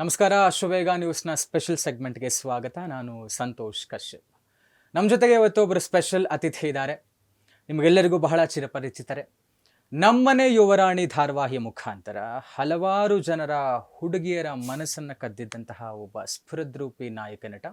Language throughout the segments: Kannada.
ನಮಸ್ಕಾರ ಅಶ್ವವೇಗ ನ್ಯೂಸ್ನ ಸ್ಪೆಷಲ್ ಸೆಗ್ಮೆಂಟ್ಗೆ ಸ್ವಾಗತ. ನಾನು ಸಂತೋಷ್ ಕಶ್ಯಪ್. ನಮ್ಮ ಜೊತೆಗೆ ಇವತ್ತು ಒಬ್ಬರು ಸ್ಪೆಷಲ್ ಅತಿಥಿ ಇದ್ದಾರೆ. ನಿಮಗೆಲ್ಲರಿಗೂ ಬಹಳ ಚಿರಪರಿಚಿತರೆ. ನಮ್ಮನೆ ಯುವರಾಣಿ ಧಾರವಾಹಿ ಮುಖಾಂತರ ಹಲವಾರು ಜನರ ಹುಡುಗಿಯರ ಮನಸ್ಸನ್ನು ಕದ್ದಿದ್ದಂತಹ ಒಬ್ಬ ಸ್ಫುರದ್ರೂಪಿ ನಾಯಕ ನಟ.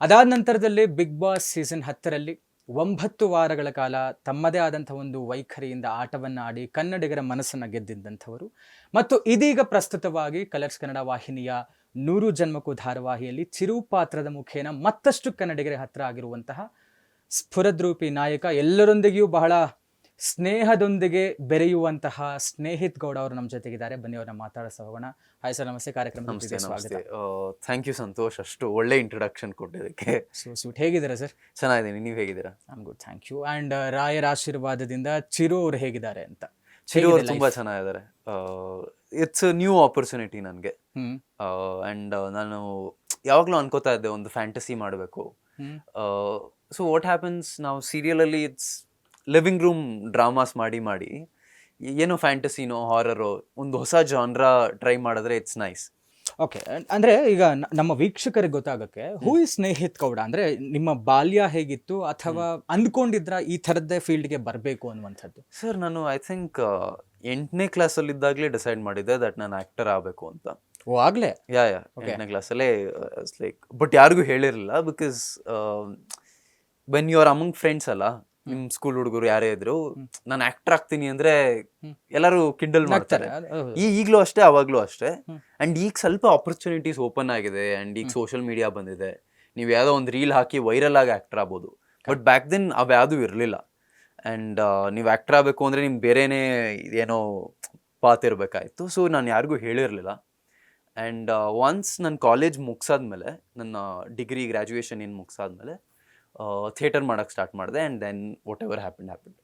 ಅದಾದ ನಂತರದಲ್ಲಿ ಬಿಗ್ ಬಾಸ್ ಸೀಸನ್ ಹತ್ತರಲ್ಲಿ ಒಂಬತ್ತು ವಾರಗಳ ಕಾಲ ತಮ್ಮದೇ ಆದಂಥ ಒಂದು ವೈಖರಿಯಿಂದ ಆಟವನ್ನು ಆಡಿ ಕನ್ನಡಿಗರ ಮನಸ್ಸನ್ನು ಗೆದ್ದಿದ್ದಂಥವರು. ಮತ್ತು ಇದೀಗ ಪ್ರಸ್ತುತವಾಗಿ ಕಲರ್ಸ್ ಕನ್ನಡ ವಾಹಿನಿಯ ನೂರು ಜನ್ಮಕ್ಕೂ ಧಾರಾವಾಹಿಯಲ್ಲಿ ಚಿರುಪಾತ್ರದ ಮುಖೇನ ಮತ್ತಷ್ಟು ಕನ್ನಡಿಗರ ಹತ್ರ ಆಗಿರುವಂತಹ ಸ್ಫುರದ್ರೂಪಿ ನಾಯಕ ಎಲ್ಲರೊಂದಿಗೆಯೂ ಬಹಳ ಸ್ನೇಹದೊಂದಿಗೆ ಬೆರೆಯುವಂತಹ ಸ್ನೇಹಿತ್ ಗೌಡ ಅವರು ನಮ್ಮ ಜೊತೆಗಿದ್ದಾರೆ. ಬನ್ನಿ ಅವ್ರನ್ನ ಮಾತಾಡಿಸ ಹೋಗೋಣ. ಹಾಯ್ ಸರ್ ನಮಸ್ತೆ. ಕಾರ್ಯಕ್ರಮ ನಮಸ್ತೆ ನಮಸ್ತೆ. Thank you Santosh. ಅಷ್ಟು ಒಳ್ಳೆ ಇಂಟ್ರೊಡಕ್ಷನ್ ಕೊಟ್ಟಿದ್ದಕ್ಕೆ. ಸೊ ಸ್ವೀಟ್ ಹೇಗಿದ್ದೀರಾ ಸರ್? ಚೆನ್ನಾಗಿದ್ದೀನಿ. ನೀವು ಹೇಗಿದ್ದೀರಾ? I'm good thank you and ರಾಯರ ಆಶೀರ್ವಾದದಿಂದ ಚಿರು ಅವರು ಹೇಗಿದ್ದಾರೆ ಅಂತ. ಚಿರು ಅವರು ತುಂಬ? ಚೆನ್ನಾಗಿದ್ದಾರೆ. ಇಟ್ಸ್ ನ್ಯೂ ಆಪರ್ಚುನಿಟಿ ನನಗೆ. ಆ್ಯಂಡ್ ನಾನು ಯಾವಾಗಲೂ ಅನ್ಕೋತಾ ಇದ್ದೆ ಒಂದು ಫ್ಯಾಂಟಸಿ ಮಾಡಬೇಕು. ಸೊ ವಾಟ್ ಹ್ಯಾಪನ್ಸ್ ನಾವು ಸೀರಿಯಲಲ್ಲಿ ಇಟ್ಸ್ ಲಿವಿಂಗ್ ರೂಮ್ ಡ್ರಾಮಾಸ್ ಮಾಡಿ ಮಾಡಿ ಏನೋ ಫ್ಯಾಂಟಸಿನೋ ಹಾರರೋ ಒಂದು ಹೊಸ ಜಾನ್ರ ಟ್ರೈ ಮಾಡಿದ್ರೆ ಇಟ್ಸ್ ನೈಸ್. ಓಕೆ ಅಂದ್ರೆ ಈಗ ನಮ್ಮ ವೀಕ್ಷಕರಿಗೆ ಗೊತ್ತಾಗಕ್ಕೆ ಹೂ ಇಸ್ ಸ್ನೇಹಿತ್ ಕೌಡ ಅಂದ್ರೆ ನಿಮ್ಮ ಬಾಲ್ಯ ಹೇಗಿತ್ತು ಅಥವಾ ಅಂದ್ಕೊಂಡಿದ್ರ ಈ ಥರದ್ದೇ ಫೀಲ್ಡ್ಗೆ ಬರಬೇಕು ಅನ್ನುವಂಥದ್ದು? ಸರ್ ನಾನು ಐ ಥಿಂಕ್ ಎಂಟನೇ ಕ್ಲಾಸಲ್ಲಿದ್ದಾಗಲೇ ಡಿಸೈಡ್ ಮಾಡಿದ್ದೆ ದಟ್ ನಾನು ಆ್ಯಕ್ಟರ್ ಆಗಬೇಕು ಅಂತ. ಓ ಆಗಲೇ? ಯಾ ಯಾ. ಎಂಟನೇ ಕ್ಲಾಸಲ್ಲೇ ಲೈಕ್ ಬಟ್ ಯಾರಿಗೂ ಹೇಳಿರಲಿಲ್ಲ because when you are among friends ಅಲ್ಲ ನಿಮ್ಮ ಸ್ಕೂಲ್ ಹುಡುಗರು ಯಾರೇ ಇದ್ರು ನಾನು ಆಕ್ಟರ್ ಆಗ್ತೀನಿ ಅಂದ್ರೆ. ಎಲ್ಲರೂ ಕಿಂಡಲ್ ಮಾಡ್ತಾರೆ. ಈ ಈಗಲೂ ಅಷ್ಟೇ ಅವಾಗ್ಲೂ ಅಷ್ಟೇ. ಅಂಡ್ ಈಗ ಸ್ವಲ್ಪ ಆಪರ್ಚುನಿಟೀಸ್ ಓಪನ್ ಆಗಿದೆ ಅಂಡ್ ಈಗ ಸೋಷಿಯಲ್ ಮೀಡಿಯಾ ಬಂದಿದೆ. ನೀವು ಯಾವ್ದೋ ಒಂದು ರೀಲ್ ಹಾಕಿ ವೈರಲ್ ಆಗಿ ಆಕ್ಟರ್ ಆಗ್ಬೋದು. ಬಟ್ ಬ್ಯಾಕ್ ದೆನ್ ಅವ್ಯಾವುದೂ ಇರಲಿಲ್ಲ. ಅಂಡ್ ನೀವು ಆಕ್ಟರ್ ಆಗಬೇಕು ಅಂದ್ರೆ ನಿಮ್ಗೆ ಬೇರೆನೇ ಏನೋ ಪಾತ್ ಇರಬೇಕಾಯ್ತು. ಸೊ ನಾನು ಯಾರಿಗೂ ಹೇಳಿರಲಿಲ್ಲ. ಆ್ಯಂಡ್ ಒನ್ಸ್ ನನ್ನ ಕಾಲೇಜ್ ಮುಗಿಸಾದ್ಮೇಲೆ ನನ್ನ ಡಿಗ್ರಿ ಗ್ರ್ಯಾಜುಯೇಷನ್ ಏನು ಮುಗಿಸಾದ್ಮೇಲೆ ಥಿಯೇಟರ್ ಮಾಡೋಕೆ ಸ್ಟಾರ್ಟ್ ಮಾಡಿದೆ and then whatever happen happen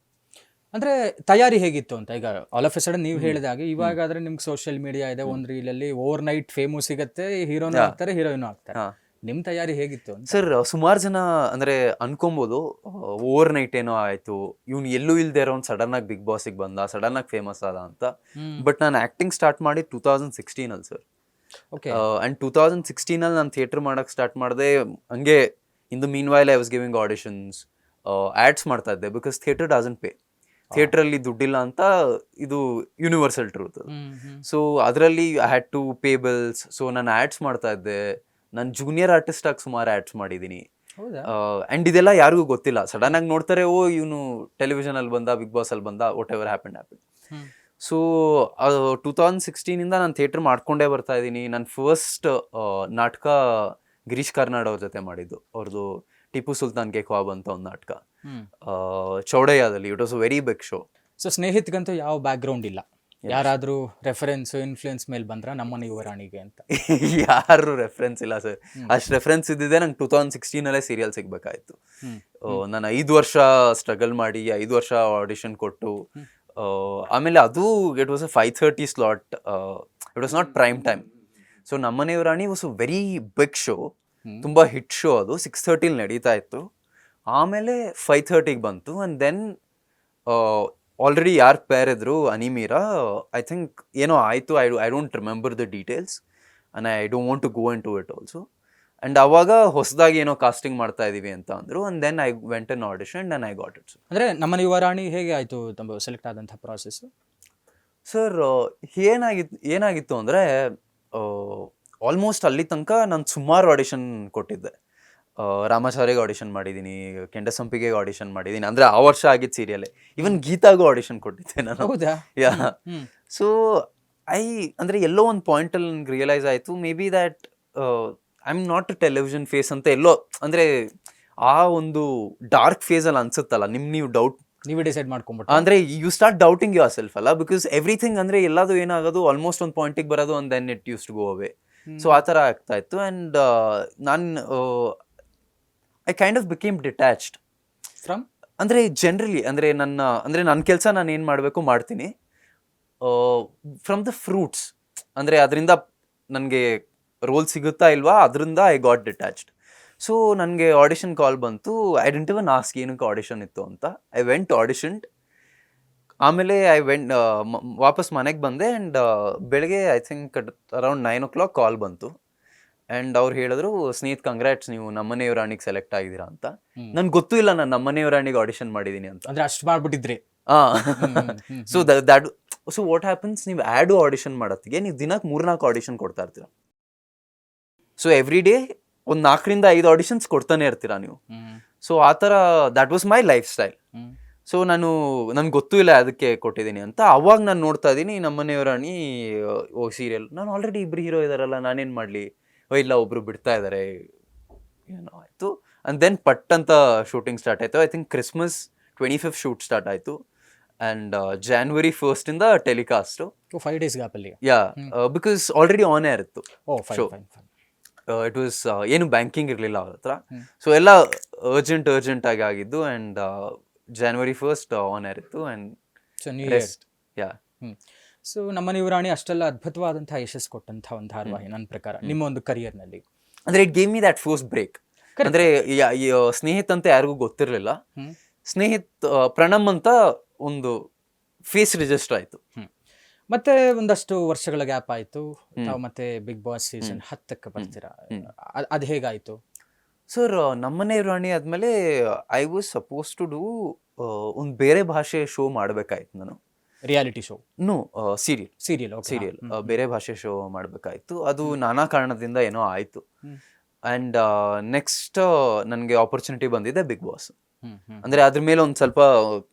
ಅಂದ್ರೆ ತಯಾರಿ ಹೇಗಿತ್ತು ಅಂತ ಈಗ ಆಲ್ ಆಫ್ ಎ ಸಡನ್ ನೀವು ಹೇಳಿದಾಗೆ ಇವಾಗಾದ್ರೆ ನಿಮ್ಗೆ ಸೋಷಿಯಲ್ ಮೀಡಿಯಾ ಇದೆ ಒಂದು ರೀಲಲ್ಲಿ ಓವರ್ ನೈಟ್ ಫೇಮಸ್ ಸಿಗುತ್ತೆ ಹೀರೋನು. ಆಗ್ತಾರೆ ಹೀರೋಯಿನ್ ಆಗ್ತಾರೆ. ನಿಮ್ಮ ನಿಮ್ ತಯಾರಿ ಹೇಗಿತ್ತು ಸರ್ ಸುಮಾರು ಜನ ಅಂದರೆ ಅನ್ಕೊಬೋದು ಓವರ್ ನೈಟ್ ಏನೋ ಆಯಿತು ಇವ್ನು ಎಲ್ಲೂ ಇಲ್ಲದೆ ಇರೋನು ಸಡನ್ ಆಗಿ ಬಿಗ್ ಬಾಸಿಗೆ ಬಂದ ಸಡನ್ ಆಗಿ ಫೇಮಸ್ ಆದ ಅಂತ. ಬಟ್ ನಾನು ಆ್ಯಕ್ಟಿಂಗ್ ಸ್ಟಾರ್ಟ್ ಮಾಡಿ two thousand ಸಿಕ್ಸ್ಟೀನಲ್ಲಿ sir okay and two thousand ಸಿಕ್ಸ್ಟೀನಲ್ಲಿ ನಾನು ಥಿಯೇಟರ್ ಮಾಡೋಕ್ಕೆ ಸ್ಟಾರ್ಟ್ ಮಾಡಿದೆ ಹಂಗೆ in the meanwhile I was giving auditions ads ಮಾಡ್ತಾ ಇದ್ದೆ ಬಿಕಾಸ್ ಥಿಯೇಟರ್ ಡಸಂಟ್ ಪೇ ಥಿಯೇಟ್ರಲ್ಲಿ ದುಡ್ಡಿಲ್ಲ ಅಂತ ಇದು ಯೂನಿವರ್ಸಲ್ ಟ್ರೂತ್ ಸೊ ಅದರಲ್ಲಿ I had to pay bills so ನಾನು ಆ್ಯಡ್ಸ್ ಮಾಡ್ತಾ ಇದ್ದೆ. ನಾನು ಜೂನಿಯರ್ ಆರ್ಟಿಸ್ಟ್ ಆಗಿ ಸುಮಾರು ಆ್ಯಡ್ಸ್ ಮಾಡಿದ್ದೀನಿ ಆ್ಯಂಡ್ ಇದೆಲ್ಲ ಯಾರಿಗೂ ಗೊತ್ತಿಲ್ಲ. ಸಡನ್ ಆಗಿ ನೋಡ್ತಾರೆ ಓ ಇವನು ಟೆಲಿವಿಷನ್ ಅಲ್ಲಿ ಬಂದ ಬಿಗ್ ಬಾಸ್ ಅಲ್ಲಿ ಬಂದ whatever happen happen. So two thousand ಸಿಕ್ಸ್ಟೀನಿಂದ ನಾನು ಥಿಯೇಟರ್ ಮಾಡ್ಕೊಂಡೇ ಬರ್ತಾ ಇದ್ದೀನಿ. ನನ್ನ ಫಸ್ಟ್ ನಾಟಕ ಗಿರೀಶ್ ಕಾರ್ನಾಡ್ ಅವ್ರ ಜೊತೆ ಮಾಡಿದ್ದು. ಅವ್ರದ್ದು ಟಿಪ್ಪು ಸುಲ್ತಾನ್ ಕೆ ಖ್ವಾಬ್ ಅಂತ ಒಂದು ನಾಟಕ. ಚೌಡಯ್ಯದಲ್ಲಿ it was a very big show so ಸ್ನೇಹಿತಗಂತೂ ಯಾವ ಬ್ಯಾಕ್ಗ್ರೌಂಡ್ ಇಲ್ಲ. ಯಾರಾದರೂ ರೆಫರೆನ್ಸ್ ಇನ್ಫ್ಲೂಯೆನ್ಸ್ ಮೇಲೆ ಬಂದ್ರ ನಮ್ಮನೆ ಯುವರಾಣಿಗೆ ಅಂತ. ಯಾರು ರೆಫರೆನ್ಸ್ ಇಲ್ಲ ಸರ್. ಅಷ್ಟು ರೆಫರೆನ್ಸ್ ಇದ್ದಿದ್ದೆ ನಂಗೆ ಟೂ ತೌಸಂಡ್ ಸಿಕ್ಸ್ಟೀನಲ್ಲೇ ಸೀರಿಯಲ್ ಸಿಗಬೇಕಾಯ್ತು. ನಾನು ಐದು ವರ್ಷ ಸ್ಟ್ರಗಲ್ ಮಾಡಿ ಐದು ವರ್ಷ ಆಡಿಷನ್ ಕೊಟ್ಟು ಆಮೇಲೆ ಅದು it was a five thirty slot it was not prime time so ನಮ್ಮನೆಯ Rani was a very big show. ತುಂಬ ಹಿಟ್ ಶೋ ಅದು. ಸಿಕ್ಸ್ ಥರ್ಟಿಲಿ ನಡೀತಾ ಇತ್ತು. ಆಮೇಲೆ ಫೈವ್ ಥರ್ಟಿಗೆ ಬಂತು. ಆ್ಯಂಡ್ ದೆನ್ ಆಲ್ರೆಡಿ ಯಾರು ಪೇರ್ ಇದ್ರು? ಅನಿಮೀರಾ. ಐ ಥಿಂಕ್ ಏನೋ ಆಯಿತು. I I don't remember the details and I don't want to go in to it also and ಅವಾಗ ಹೊಸದಾಗಿ ಏನೋ ಕಾಸ್ಟಿಂಗ್ ಮಾಡ್ತಾ ಇದೀವಿ ಅಂತ ಅಂದರು. And then I went on audition and I got it's ಅಂದರೆ ನಮ್ಮ ಯುವರಾಣಿ ಹೇಗೆ ಆಯಿತು ತಮ್ಮ ಸೆಲೆಕ್ಟ್ ಆದಂಥ ಪ್ರಾಸೆಸ್ಸು ಸರ್ ಏನಾಗಿತ್ತು ಏನಾಗಿತ್ತು ಅಂದರೆ ಆಲ್ಮೋಸ್ಟ್ ಅಲ್ಲಿ ತನಕ ನಾನು ಸುಮಾರು ಆಡಿಷನ್ ಕೊಟ್ಟಿದ್ದೆ. ರಾಮಾಚಾರಿಗೆ ರಾಮಾಚಾರ್ಯಗೆ ಆಡಿಷನ್ ಮಾಡಿದ್ದೀನಿ ಕೆಂಡಸಂಪಿಗೆ ಆಡಿಷನ್ ಮಾಡಿದ್ದೀನಿ ಅಂದರೆ ಆ ವರ್ಷ ಆಗಿದ್ದು ಸೀರಿಯಲ್ಲೇ ಇವನ್ ಗೀತಾಗೂ ಆಡಿಷನ್ ಕೊಟ್ಟಿದ್ದೆ ನಾನು. ಹೌದಾ? ಯಾ. ಸೊ ಐ ಅಂದರೆ ಎಲ್ಲೋ ಒಂದು ಪಾಯಿಂಟಲ್ಲಿ ನನಗೆ ರಿಯಲೈಸ್ ಆಯಿತು. Maybe that I am not television face ಅಂತ ಎಲ್ಲೋ ಅಂದರೆ ಆ ಒಂದು ಡಾರ್ಕ್ ಫೇಸಲ್ಲಿ ಅನ್ಸುತ್ತಲ್ಲ ನಿಮ್ಮ ನೀವು ಡೌಟ್ ನೀವೇ ಡಿಸೈಡ್ ಮಾಡ್ಕೊಂಬಿಟ್ಟು ಅಂದ್ರೆ you start doubting yourself ಅಲ್ಲ? ಬಿಕಾಸ್ ಎವ್ರಿಥಿಂಗ್ ಅಂದ್ರೆ ಎಲ್ಲದು ಏನಾಗೋದು ಆಲ್ಮೋಸ್ಟ್ ಒಂದು ಪಾಯಿಂಟಿಗೆ ಬರೋದು ಒಂದು then it used to go away so ಆ ಥರ ಆಗ್ತಾ ಇತ್ತು ಆ್ಯಂಡ್ ನಾನು I kind of became detached from ಅಂದರೆ ಜನರಲಿ ಅಂದರೆ ನನ್ನ ಅಂದರೆ ನನ್ನ ಕೆಲಸ ನಾನು ಏನು ಮಾಡಬೇಕು ಮಾಡ್ತೀನಿ. ಫ್ರಮ್ ದ ಫ್ರೂಟ್ಸ್ ಅಂದರೆ ಅದರಿಂದ ನನಗೆ ರೋಲ್ ಸಿಗುತ್ತಾ ಇಲ್ವಾ? ಅದರಿಂದ ಐ ಗಾಟ್ ಡಿಟ್ಯಾಚ್ಡ್ ಸೊ ನನಗೆ ಆಡಿಷನ್ ಕಾಲ್ ಬಂತು. ಐ ಡೆಂಟ್ ಇವನ್ ಆಸ್ಕ್ ಏನಕ್ಕೆ ಆಡಿಷನ್ ಇತ್ತು ಅಂತ. ಐ ವೆಂಟ್ ಆಡಿಷನ್ ಆಮೇಲೆ ಐ ವೆಂಟ್ ವಾಪಸ್ ಮನೆಗೆ ಬಂದೆ ಆ್ಯಂಡ್ ಬೆಳಗ್ಗೆ I think around nine o'clock call ಬಂತು. ಆ್ಯಂಡ್ ಅವ್ರು ಹೇಳಿದ್ರು ಸ್ನೇಹಿತ್ ಕಂಗ್ರಾಟ್ಸ್ ನೀವು ನಮ್ಮನೆಯವರಾಣಿಗೆ ಸೆಲೆಕ್ಟ್ ಆಗಿದ್ದೀರಾ ಅಂತ. ನನ್ಗೆ ಗೊತ್ತೂ ಇಲ್ಲ ನಾನು ನಮ್ಮನೆಯವರಾಣಿಗೆ ಆಡಿಷನ್ ಮಾಡಿದ್ದೀನಿ ಅಂತ. ಅಂದ್ರೆ ಅಷ್ಟು ಮಾಡ್ಬಿಟ್ಟಿದ್ರಿ. ಹಾಂ so that so what happens ನೀವು ಆ್ಯಡು ಆಡಿಷನ್ ಮಾಡೋತ್ತಿಗೆ ನೀವು ದಿನಕ್ಕೆ ಮೂರ್ನಾಲ್ಕು ಆಡಿಷನ್ ಕೊಡ್ತಾ ಇರ್ತೀರ. ಸೊ ಎವ್ರಿ ಡೇ ಒಂದು ನಾಲ್ಕರಿಂದ ಐದು ಆಡಿಷನ್ಸ್ ಕೊಡ್ತಾನೆ ಇರ್ತೀರಾ ನೀವು. ಸೊ ಆ ಥರ that was my lifestyle. So ನಾನು ನನ್ಗೆ ಗೊತ್ತು ಇಲ್ಲ ಅದಕ್ಕೆ ಕೊಟ್ಟಿದ್ದೀನಿ ಅಂತ. ಅವಾಗ ನಾನು ನೋಡ್ತಾ ಇದ್ದೀನಿ ನಮ್ಮನೆಯವರಾಣಿ ಓ ಸೀರಿಯಲ್ ನಾನು ಆಲ್ರೆಡಿ ಇಬ್ರು ಹೀರೋ ಇದಾರಲ್ಲ ನಾನೇನು ಮಾಡಲಿ? ಓ ಇಲ್ಲ ಒಬ್ರು ಬಿಡ್ತಾ ಇದ್ದಾರೆ ಏನೋ ಆಯಿತು. ಆ್ಯಂಡ್ ದೆನ್ ಪಟ್ ಅಂತ ಶೂಟಿಂಗ್ ಸ್ಟಾರ್ಟ್ ಆಯಿತು. I think Christmas twenty fifth shoot start ಆಯಿತು ಆ್ಯಂಡ್ ಜಾನ್ವರಿ ಫಸ್ಟಿಂದ ಟೆಲಿಕಾಸ್ಟು ಫೈವ್ ಡೇಸ್ ಗ್ಯಾಪಲ್ಲಿ ಯಾ ಬಿಕಾಸ್ ಆಲ್ರೆಡಿ ಆನ್ ಇತ್ತು. ಓ fine Sure. Fine fine it was ಏನು ಬ್ಯಾಂಕಿಂಗ್ ಇರಲಿಲ್ಲ ಅವ್ರ ಹತ್ರ. ಸೊ ಎಲ್ಲ ಅರ್ಜೆಂಟ್ ಅರ್ಜೆಂಟ್ ಆಗಿ ಆಗಿದ್ದು and January first on air ಇತ್ತು and so rest yeah so ನಮ್ಮ ಯುವರಾಣಿ ಅಷ್ಟೆಲ್ಲ ಅದ್ಭುತವಾದಂತಹ ಯಶಸ್ಸು ಕೊಟ್ಟಂತಹ ಒಂದು ಧಾರಾವಾಹಿ ನನ್ನ ಪ್ರಕಾರ ನಿಮ್ಮ ಒಂದು ಕರಿಯರ್ನಲ್ಲಿ ಅಂದ್ರೆ it gave me that first break ಅಂದ್ರೆ ಸ್ನೇಹಿತ್ ಅಂತ ಯಾರಿಗೂ ಗೊತ್ತಿರಲಿಲ್ಲ. ಸ್ನೇಹಿತ್ ಪ್ರಣಮ್ ಅಂತ ಒಂದು ಫೇಸ್ ರಿಜಿಸ್ಟರ್ ಆಯ್ತು. ಮತ್ತೆ ಒಂದಷ್ಟು ವರ್ಷಗಳ ಗ್ಯಾಪ್ ಆಯ್ತು. ತಾವು ಮತ್ತೆ ಬಿಗ್ ಬಾಸ್ ಸೀಸನ್ ಹತ್ತಕ್ಕೆ ಬರ್ತೀರಾ? ಅದ್- ಹೇಗಾಯ್ತು? ಸರ್ ನಮ್ಮನೆ ರಾಣಿ ಆದ್ಮೇಲೆ I was suppose to do ಒಂದು ಬೇರೆ ಭಾಷೆ ಶೋ ಮಾಡ್ಬೇಕಾಯ್ತು ನಾನು. Reality show no serial serial serial ಬೇರೆ ಭಾಷೆ ಶೋ ಮಾಡಬೇಕಾಯ್ತು. ಅದು ನಾನಾ ಕಾರಣದಿಂದ ಏನೋ ಆಯಿತು. ಅಂಡ್ ಆ್ಯಂಡ್ ನೆಕ್ಸ್ಟ್ ನನಗೆ ಆಪರ್ಚುನಿಟಿ ಬಂದಿದೆ ಬಿಗ್ ಬಾಸ್ ಅಂದ್ರೆ ಅದ್ರ ಮೇಲೆ ಒಂದು ಸ್ವಲ್ಪ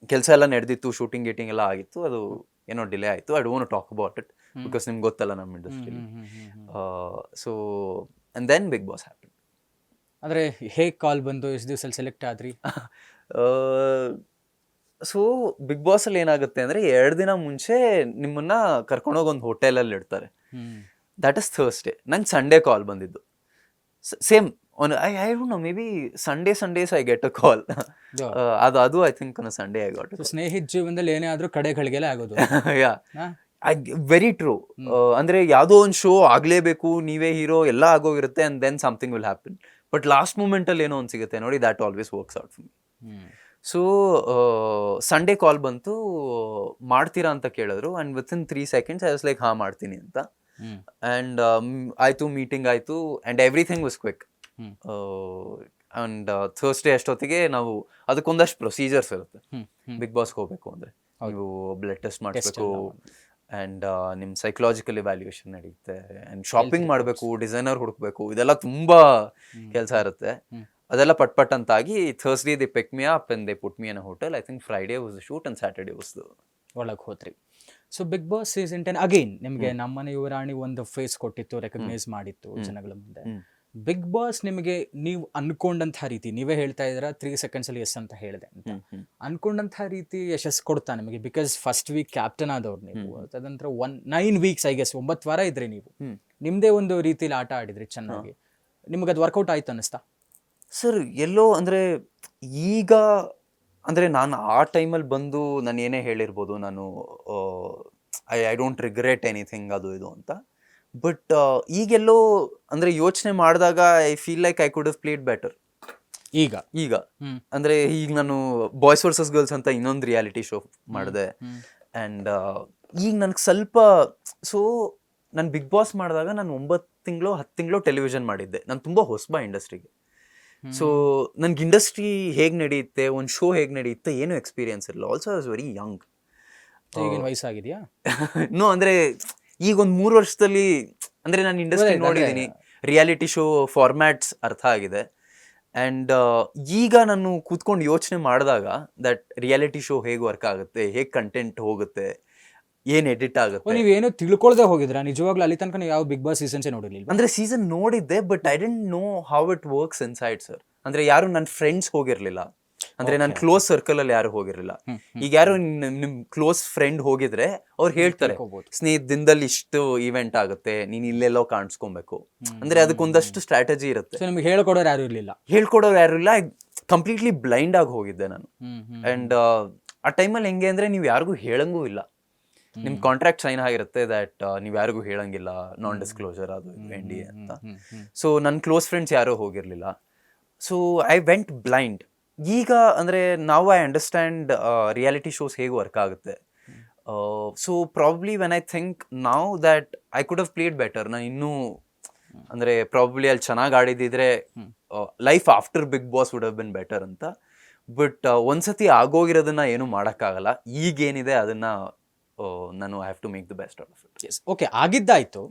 ಕೆಲಸ ಎಲ್ಲ ನಡೆದಿತ್ತು ಶೂಟಿಂಗ್ ಗೀಟಿಂಗ್ ಎಲ್ಲ ಆಗಿತ್ತು. ಅದು ಏನೋ ಡಿಲೇ ಆಯಿತು. I don't talk about it because ನಿಮ್ಗೆ ಗೊತ್ತಲ್ಲ ನಮ್ಮ ಇಂಡಸ್ಟ್ರಿಲಿ. So and then Bigg Boss happen ಅಂದರೆ ಹೇಗೆ ಕಾಲ್ ಬಂದು ಎಷ್ಟು ದಿವಸ ಸೆಲೆಕ್ಟ್ ಆದ್ರಿ? ಸೊ ಬಿಗ್ ಬಾಸಲ್ಲಿ ಏನಾಗುತ್ತೆ ಅಂದರೆ ಎರಡು ದಿನ ಮುಂಚೆ ನಿಮ್ಮನ್ನ ಕರ್ಕೊಂಡೋಗಿ ಒಂದು ಹೋಟೆಲಲ್ಲಿ ಇಡ್ತಾರೆ. ದ್ಯಾಟ್ ದಟ್ ಇಸ್ ಥರ್ಸ್ಡೇ ನಂಗೆ ಸಂಡೇ ಕಾಲ್ ಬಂದಿದ್ದು. Same one I I don't know maybe Sunday Sundays I get a call Yeah. ಅದು ಅದು I think Sunday I got ಸ್ನೇಹಿತ ಜೀವನದಲ್ಲಿ ಏನೇ ಆದ್ರೂ ಕಡೆಗಳಿಗೆಲ್ಲ ಆಗೋದು. ಯಾ ಐ ವೆರಿ ಟ್ರೂ ಅಂದ್ರೆ ಯಾವುದೋ ಒಂದು ಶೋ ಆಗ್ಲೇಬೇಕು ನೀವೇ ಹೀರೋ ಎಲ್ಲ ಆಗೋಗಿರುತ್ತೆ and then something will happen but last ಮೂಮೆಂಟಲ್ಲಿ ಏನೋ ಒಂದು ಸಿಗುತ್ತೆ. ನೋಡಿ that always works out for so Sunday call ಬಂತು ಮಾಡ್ತೀರಾ ಅಂತ ಕೇಳಿದ್ರು. And within three seconds I was like ಹಾಂ ಮಾಡ್ತೀನಿ ಅಂತ. ಆ್ಯಂಡ್ ಆಯಿತು ಮೀಟಿಂಗ್ ಆಯಿತು and everything was quick. And Thursday ಅಷ್ಟೊತ್ತಿಗೆ ನಾವು ಅದಕ್ಕೊಂದಷ್ಟು ಪ್ರೊಸೀಜರ್ಸ್ ಇರುತ್ತೆ. ಬಿಗ್ ಬಾಸ್ಗೆ ಹೋಗಬೇಕು ಅಂದರೆ. ನೀವು ಬ್ಲಡ್ ಟೆಸ್ಟ್ ಮಾಡಿಸ್ಬೇಕು ಎಲ್ಲ ಆ್ಯಂಡ್ ನಿಮ್ಮ ಸೈಕಲಾಜಿಕಲ್ ಇವ್ಯಾಲ್ಯೂಯೇಷನ್ ನಡೆಯುತ್ತೆ ಆ್ಯಂಡ್ ಶಾಪಿಂಗ್ ಮಾಡಬೇಕು ಡಿಸೈನರ್ ಹುಡುಕ್ಬೇಕು ಇದೆಲ್ಲ ತುಂಬ. ಕೆಲಸ ಇರುತ್ತೆ. ಅದೆಲ್ಲ ಪಟ್ ಪಟ್ ಅಂತಾಗಿ Thursday the pick me up and they put me in hotel I think Friday was shoot and Saturday was ಒಳಗೆ ಹೋದ್ರಿ. So Bigg Boss season ten again ನಿಮಗೆ ನಮ್ಮನೆ ಯುವರಾಣಿ ಒಂದು ಫೇಸ್ ಕೊಟ್ಟಿತ್ತು ರೆಕಗ್ನೈಸ್ ಮಾಡಿತ್ತು ಜನಗಳ ಮುಂದೆ. ಬಿಗ್ ಬಾಸ್ ನಿಮಗೆ ನೀವು ಅನ್ಕೊಂಡಂತಹ ರೀತಿ ನೀವೇ ಹೇಳ್ತಾ ಇದ್ದೀರಾ ತ್ರೀ ಸೆಕೆಂಡ್ಸ್ ಅಲ್ಲಿ ಎಸ್ ಅಂತ ಹೇಳಿದೆ ಅಂತ. ಅನ್ಕೊಂಡಂತಹ ರೀತಿ ಯಶಸ್ಸು ಕೊಡ್ತಾ ನಿಮಗೆ ಬಿಕಾಸ್ ಫಸ್ಟ್ ವೀಕ್ ಕ್ಯಾಪ್ಟನ್ ಆದವ್ರು ನೀವು. ತದನಂತರ one nine weeks I guess ಒಂಬತ್ತು ವಾರ ಇದ್ರಿ ನೀವು. ನಿಮ್ದೇ ಒಂದು ರೀತಿಲಿ ಆಟ ಆಡಿದ್ರಿ ಚೆನ್ನಾಗಿ. ನಿಮಗೆ ಅದು ವರ್ಕೌಟ್ ಆಯ್ತು ಅನ್ನಿಸ್ತಾ? ಸರ್ ಎಲ್ಲೋ ಅಂದ್ರೆ ಈಗ ಅಂದರೆ ನಾನು ಆ ಟೈಮಲ್ಲಿ ಬಂದು ನಾನು ಏನೇ ಹೇಳಿರ್ಬೋದು ನಾನು I I don't regret anything ಅದು ಇದು ಅಂತ. ಬಟ್ ಈಗೆಲ್ಲೋ ಅಂದರೆ ಯೋಚನೆ ಮಾಡಿದಾಗ I feel like I could have played better ಈಗ? ಈಗ. ಅಂದರೆ ಈಗ ನಾನು ಬಾಯ್ಸ್ ವರ್ಸಸ್ ಗರ್ಲ್ಸ್ ಅಂತ ಇನ್ನೊಂದು ರಿಯಾಲಿಟಿ ಶೋ ಮಾಡಿದೆ. ಆ್ಯಂಡ್ ಈಗ ನನಗೆ ಸ್ವಲ್ಪ ಸೊ ನಾನು ಬಿಗ್ ಬಾಸ್ ಮಾಡಿದಾಗ ನಾನು ಒಂಬತ್ತು ತಿಂಗಳು ಹತ್ತು ತಿಂಗಳು ಟೆಲಿವಿಷನ್ ಮಾಡಿದ್ದೆ. ನಾನು ತುಂಬ ಹೊಸಬ ಇಂಡಸ್ಟ್ರಿಗೆ ಸೊ ನನ್ಗೆ ಇಂಡಸ್ಟ್ರಿ ಹೇಗೆ ನಡೆಯುತ್ತೆ ಒಂದು ಶೋ ಹೇಗೆ ನಡೆಯುತ್ತೆ ಏನು ಎಕ್ಸ್ಪೀರಿಯನ್ಸ್ ಇರಲ್ಲ ಆಲ್ಸೋ ವಾಸ್ ವೆರಿ ಯಂಗ್ ಈಗಿನ ವಯಸ್ಸಾಗಿದೆಯಾ? ನೋ ಅಂದರೆ ಈಗ ಒಂದು ಮೂರು ವರ್ಷದಲ್ಲಿ ಅಂದರೆ ನಾನು ಇಂಡಸ್ಟ್ರಿ ನೋಡಿದ್ದೀನಿ ರಿಯಾಲಿಟಿ ಶೋ ಫಾರ್ಮ್ಯಾಟ್ಸ್ ಅರ್ಥ ಆಗಿದೆ. ಆ್ಯಂಡ್ ಈಗ ನಾನು ಕೂತ್ಕೊಂಡು ಯೋಚನೆ ಮಾಡಿದಾಗ ದಟ್ ರಿಯಾಲಿಟಿ ಶೋ ಹೇಗೆ ವರ್ಕ್ ಆಗುತ್ತೆ ಹೇಗೆ ಕಂಟೆಂಟ್ ಹೋಗುತ್ತೆ ಏನು ಎಡಿಟ್ ಆಗುತ್ತೆ? ನೀವ್ ಏನು ತಿಳ್ಕೊಳ್ದೆ ಹೋಗಿದ್ರಾ? ನಿಜವಾಗ್ಲೂ ಅಲ್ಲಿ ತನಕ ನೀವು ಯಾವ ಬಿಗ್ ಬಾಸ್ ಸೀಸನ್ಸೇ ನೋಡಿರ್ಲಿಲ್ಲ ಅಂದ್ರೆ ಸೀಸನ್ ನೋಡಿದ್ದೆ but I didn't know how it works inside sir ಅಂದ್ರೆ ಯಾರು ನನ್ನ ಫ್ರೆಂಡ್ಸ್ ಹೋಗಿರ್ಲಿಲ್ಲ. ಅಂದ್ರೆ ನನ್ನ ಕ್ಲೋಸ್ ಸರ್ಕಲ್ ಅಲ್ಲಿ ಯಾರು ಹೋಗಿರ್ಲಿಲ್ಲ. ಈಗ ಯಾರು ನಿಮ್- ಕ್ಲೋಸ್ ಫ್ರೆಂಡ್ ಹೋಗಿದ್ರೆ ಅವ್ರು ಹೇಳ್ತಾರೆ ಸ್ನೇಹಿತದಿಂದಲ್ಲಿ ಸ್ನೇಹಿತ ದಿನದಲ್ಲಿ ಇಷ್ಟು ಇವೆಂಟ್ ಆಗುತ್ತೆ ನೀನ್ ಇಲ್ಲೆಲ್ಲೋ ಕಾಣಿಸ್ಕೊಬೇಕು. ಅಂದ್ರೆ ಅದಕ್ಕೊಂದಷ್ಟು ಸ್ಟ್ರಾಟಜಿ ಇರುತ್ತೆ. ನಿಮ್ಗೆ ಹೇಳ್ಕೊಡೋರು ಯಾರು ಇರ್ಲಿಲ್ಲ? ಹೇಳ್ಕೊಡೋರು ಯಾರು ಇಲ್ಲ ಕಂಪ್ಲೀಟ್ಲಿ ಬ್ಲೈಂಡ್ ಆಗಿ ಹೋಗಿದ್ದೆ ನಾನು. ಅಂಡ್ ಆ ಟೈಮಲ್ಲಿ ಹೆಂಗೆ ಅಂದ್ರೆ ನೀವು ಯಾರಿಗೂ ಹೇಳಂಗೂ ಇಲ್ಲ. ನಿಮ್ ಕಾಂಟ್ರಾಕ್ಟ್ ಸೈನ್ ಆಗಿರುತ್ತೆ ದಟ್ ನೀವು ಯಾರಿಗೂ ಹೇಳಂಗಿಲ್ಲ ನಾನ್ ಡಿಸ್ಕ್ಲೋಸರ್ ಅದು ಎನ್ ಡಿ ಅಂತ. ಸೊ ನನ್ನ ಕ್ಲೋಸ್ ಫ್ರೆಂಡ್ಸ್ ಯಾರೂ ಹೋಗಿರಲಿಲ್ಲ. ಸೊ ಐ ವೆಂಟ್ ಬ್ಲೈಂಡ್ ಈಗ ಅಂದರೆ ನಾವು ಐ ಅಂಡರ್ಸ್ಟ್ಯಾಂಡ್ ರಿಯಾಲಿಟಿ ಶೋಸ್ ಹೇಗೆ ವರ್ಕ್ ಆಗುತ್ತೆ. So probably when I think ನಾವು that I could have played better ನಾನು ಇನ್ನೂ ಅಂದ್ರೆ ಪ್ರಾಬ್ಲಿ ಅಲ್ಲಿ ಚೆನ್ನಾಗಿ ಆಡಿದಿದ್ರೆ life after Bigg Boss would have been better ಅಂತ. ಬಟ್ ಒಂದ್ಸತಿ ಆಗೋಗಿರೋದನ್ನ ಏನು ಮಾಡೋಕ್ಕಾಗಲ್ಲ. ಈಗೇನಿದೆ ಅದನ್ನ ನಾನು I have to make the best of it is okay ಆಗಿದ್ದಾಯ್ತು.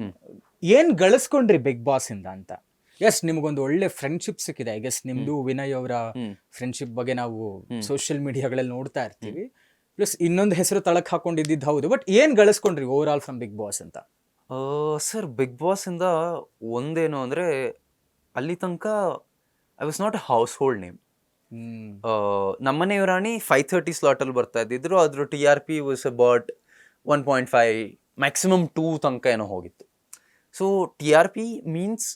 ಏನ್ ಗಳಿಸ್ಕೊಂಡ್ರಿ ಬಿಗ್ ಬಾಸ್ ಇಂದ ಅಂತ? ಎಸ್ ನಿಮ್ಗೊಂದು ಒಳ್ಳೆ ಫ್ರೆಂಡ್ಶಿಪ್ ಸಿಕ್ಕಿದೆ. ಐ ಗೆಸ್ ನಿಮ್ದು ವಿನಯ್ ಅವರ. ಫ್ರೆಂಡ್ಶಿಪ್ ಬಗ್ಗೆ ನಾವು. ಸೋಷಿಯಲ್ ಮೀಡಿಯಾಗಳಲ್ಲಿ ನೋಡ್ತಾ ಇರ್ತೀವಿ. ಪ್ಲಸ್ ಇನ್ನೊಂದು ಹೆಸರು ತಳಕ್ ಹಾಕೊಂಡಿದ್ದು ಹೌದು. ಬಟ್ ಏನ್ ಗಳಿಸ್ಕೊಂಡ್ರಿ over all from Bigg Boss ಅಂತ ಸರ್ ಬಿಗ್ ಬಾಸ್ ಇಂದ ಒಂದೇನು ಅಂದ್ರೆ ಅಲ್ಲಿ ತನಕ I was not a household name ನಮ್ಮನೆಯವರಾಣಿ ನಮ್ಮನೆ ರಾಣಿ ಫೈವ್ ತರ್ಟಿ ಸ್ಲಾಟಲ್ಲಿ ಬರ್ತಾ ಇದ್ದಿದ್ರು. ಅದ್ರ T R P was about one point five maximum two ತನಕ ಏನೋ ಹೋಗಿತ್ತು. So T R P means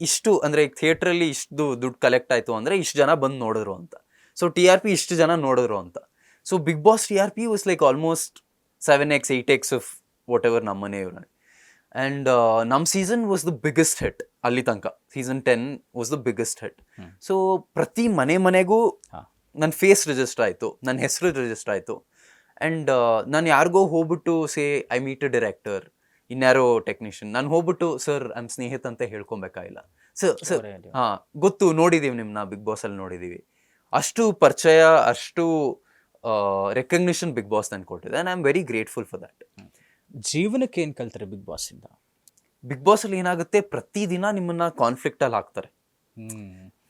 ಇಷ್ಟು ಅಂದರೆ ಈಗ ಥಿಯೇಟ್ರಲ್ಲಿ ಇಷ್ಟು ದುಡ್ಡು ಕಲೆಕ್ಟ್ ಆಯಿತು ಅಂದರೆ ಇಷ್ಟು ಜನ ಬಂದು ನೋಡಿದ್ರು ಅಂತ. ಸೊ ಟಿ ಆರ್ ಪಿ ಇಷ್ಟು ಜನ ನೋಡಿದ್ರು ಅಂತ. So big boss T R P was like almost seven X eight X of whatever ನಮ್ಮನೆ ರಾಣಿ ಆ್ಯಂಡ್ ನಮ್ಮ season was the biggest hit ಅಲ್ಲಿ ತನಕ. Season ten was the biggest hit. So ಪ್ರತಿ ಮನೆ ಮನೆಗೂ ನನ್ನ ಫೇಸ್ ರಿಜಿಸ್ಟರ್ ಆಯಿತು ನನ್ನ ಹೆಸರು ರಿಜಿಸ್ಟರ್ ಆಯಿತು. ಆ್ಯಂಡ್ ನಾನು ಯಾರಿಗೋ ಹೋಗ್ಬಿಟ್ಟು say I meet a director ಇನ್ಯಾರೋ ಟೆಕ್ನಿಷಿಯನ್ ನಾನು ಹೋಗ್ಬಿಟ್ಟು ಸರ್ ಐಮ್ ಸ್ನೇಹಿತ ಅಂತ ಹೇಳ್ಕೊಬೇಕಾಗಿಲ್ಲ ಸರ್ ಸರ್. ಹಾಂ ಗೊತ್ತು ನೋಡಿದ್ದೀವಿ ನಿಮ್ಮನ್ನ ಬಿಗ್ ಬಾಸಲ್ಲಿ ನೋಡಿದ್ದೀವಿ ಅಷ್ಟು ಪರಿಚಯ ಅಷ್ಟು ರೆಕಗ್ನಿಷನ್ ಬಿಗ್ ಬಾಸ್ ನನ್ಗೆ ಕೊಟ್ಟಿದೆ. And I am very grateful for that ಜೀವನಕ್ಕೆ ಏನು ಕಲ್ತಾರೆ ಬಿಗ್ ಬಾಸಿಂದ ಇಂದ? ಬಿಗ್ ಬಾಸಲ್ಲಿ ಏನಾಗುತ್ತೆ ಪ್ರತಿದಿನ ನಿಮ್ಮನ್ನ ಕಾನ್ಫ್ಲಿಕ್ಟಲ್ಲಿ ಹಾಕ್ತಾರೆ.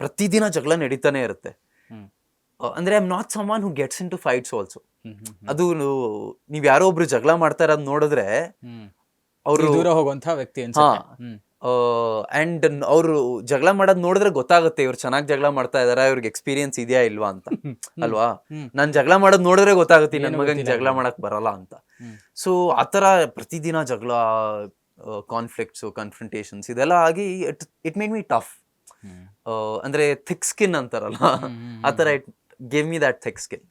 ಪ್ರತಿದಿನ ಜಗಳ ನಡೀತಾನೆ ಇರುತ್ತೆ. ಅಂದರೆ I am not someone who gets into fights also ಅದು ನೀವ್ ಯಾರೋ ಒಬ್ರು ಜಗಳ ಮಾಡ್ತಾ ಇರೋದ್ ನೋಡಿದ್ರೆ ಅವರು ದೂರ ಹೋಗುವಂತ ವ್ಯಕ್ತಿ ಅಂಡ್ ಅವರು ಜಗಳ ಮಾಡೋದ್ ನೋಡಿದ್ರೆ ಗೊತ್ತಾಗುತ್ತೆ ಇವ್ರು ಚೆನ್ನಾಗಿ ಜಗಳ ಮಾಡ್ತಾ ಇದಾರ ಇವ್ರಿಗೆ ಎಕ್ಸ್ಪೀರಿಯನ್ಸ್ ಇದೆಯಾ ಇಲ್ವಾ ಅಂತ. ಅಲ್ವಾ. ನಾನ್ ಜಗಳ ಮಾಡೋದ್ ನೋಡಿದ್ರೆ ಗೊತ್ತಾಗುತ್ತೆ ನನ್ ಮಗನ್ ಜಗಳ ಮಾಡಕ್ ಬರಲ್ಲ ಅಂತ. ಸೊ ಆತರ ಪ್ರತಿದಿನ ಜಗಳ ಕಾನ್ಫ್ಲಿಕ್ಟ್ಸ್ ಕನ್ಫ್ರಂಟೇಷನ್ಸ್ ಇದೆಲ್ಲ ಆಗಿ it it made me tough ಅಂದ್ರೆ ಥಿಕ್ ಸ್ಕಿನ್ ಅಂತಾರಲ್ಲ ಹ್ಮ್, ಹ್ಮ್, ಆ ಥರ it gave me that thick skin.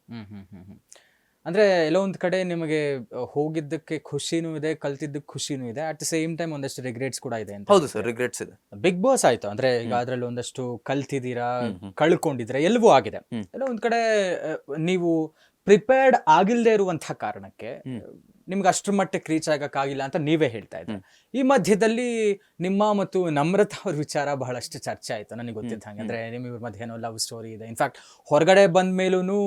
ಅಂದ್ರೆ ಎಲ್ಲೋ ಒಂದ್ ಕಡೆ ನಿಮಗೆ ಹೋಗಿದ್ದಕ್ಕೆ ಖುಷಿನೂ ಇದೆ ಕಲ್ತಿದ್ದಕ್ಕೆ ಖುಷಿನೂ ಇದೆ ಅಟ್ ದ ಸೇಮ್ ಟೈಮ್ ಒಂದಷ್ಟು ರಿಗ್ರೆಟ್ಸ್ ಕೂಡ ಇದೆ ಅಂತ ಹೌದು ಸರ್ ರಿಗ್ರೆಟ್ಸ್ ಇದೆ ಬಿಗ್ ಬಾಸ್ ಆಯ್ತು ಅಂದ್ರೆ ಈಗ ಅದರಲ್ಲಿ ಒಂದಷ್ಟು ಕಲ್ತಿದ್ದೀರಾ ಕಳ್ಕೊಂಡಿದ್ರೆ. ಕಳ್ಕೊಂಡಿದ್ದೀರಾ ಎಲ್ಲವೂ ಆಗಿದೆ. ಎಲ್ಲೋ ಒಂದ್ ಕಡೆ ನೀವು ಪ್ರಿಪೇರ್ಡ್ ಆಗಿಲ್ಲದೆ ಇರುವಂತಹ ಕಾರಣಕ್ಕೆ. ನಿಮ್ಗೆ ಅಷ್ಟ್ರ ಮಟ್ಟಕ್ಕೆ ರೀಚ್ ಆಗಕ್ಕಾಗಿಲ್ಲ ಅಂತ ನೀವೇ ಹೇಳ್ತಾ ಇದ್ರಿ ಈ ಮಧ್ಯದಲ್ಲಿ ನಿಮ್ಮ ಮತ್ತು ನಮ್ರತಾ ಅವ್ರ ವಿಚಾರ ಬಹಳಷ್ಟು ಚರ್ಚೆ ಆಯ್ತು. ನನಗೆ ಗೊತ್ತಿದ್ದ ಹಾಗೆ ಅಂದ್ರೆ ನಿಮ್ ಮಧ್ಯ ಮಧ್ಯೆ ಏನೋ ಲವ್ ಸ್ಟೋರಿ ಇದೆ. ಇನ್ಫ್ಯಾಕ್ಟ್ ಹೊರಗಡೆ ಬಂದ ಮೇಲೂ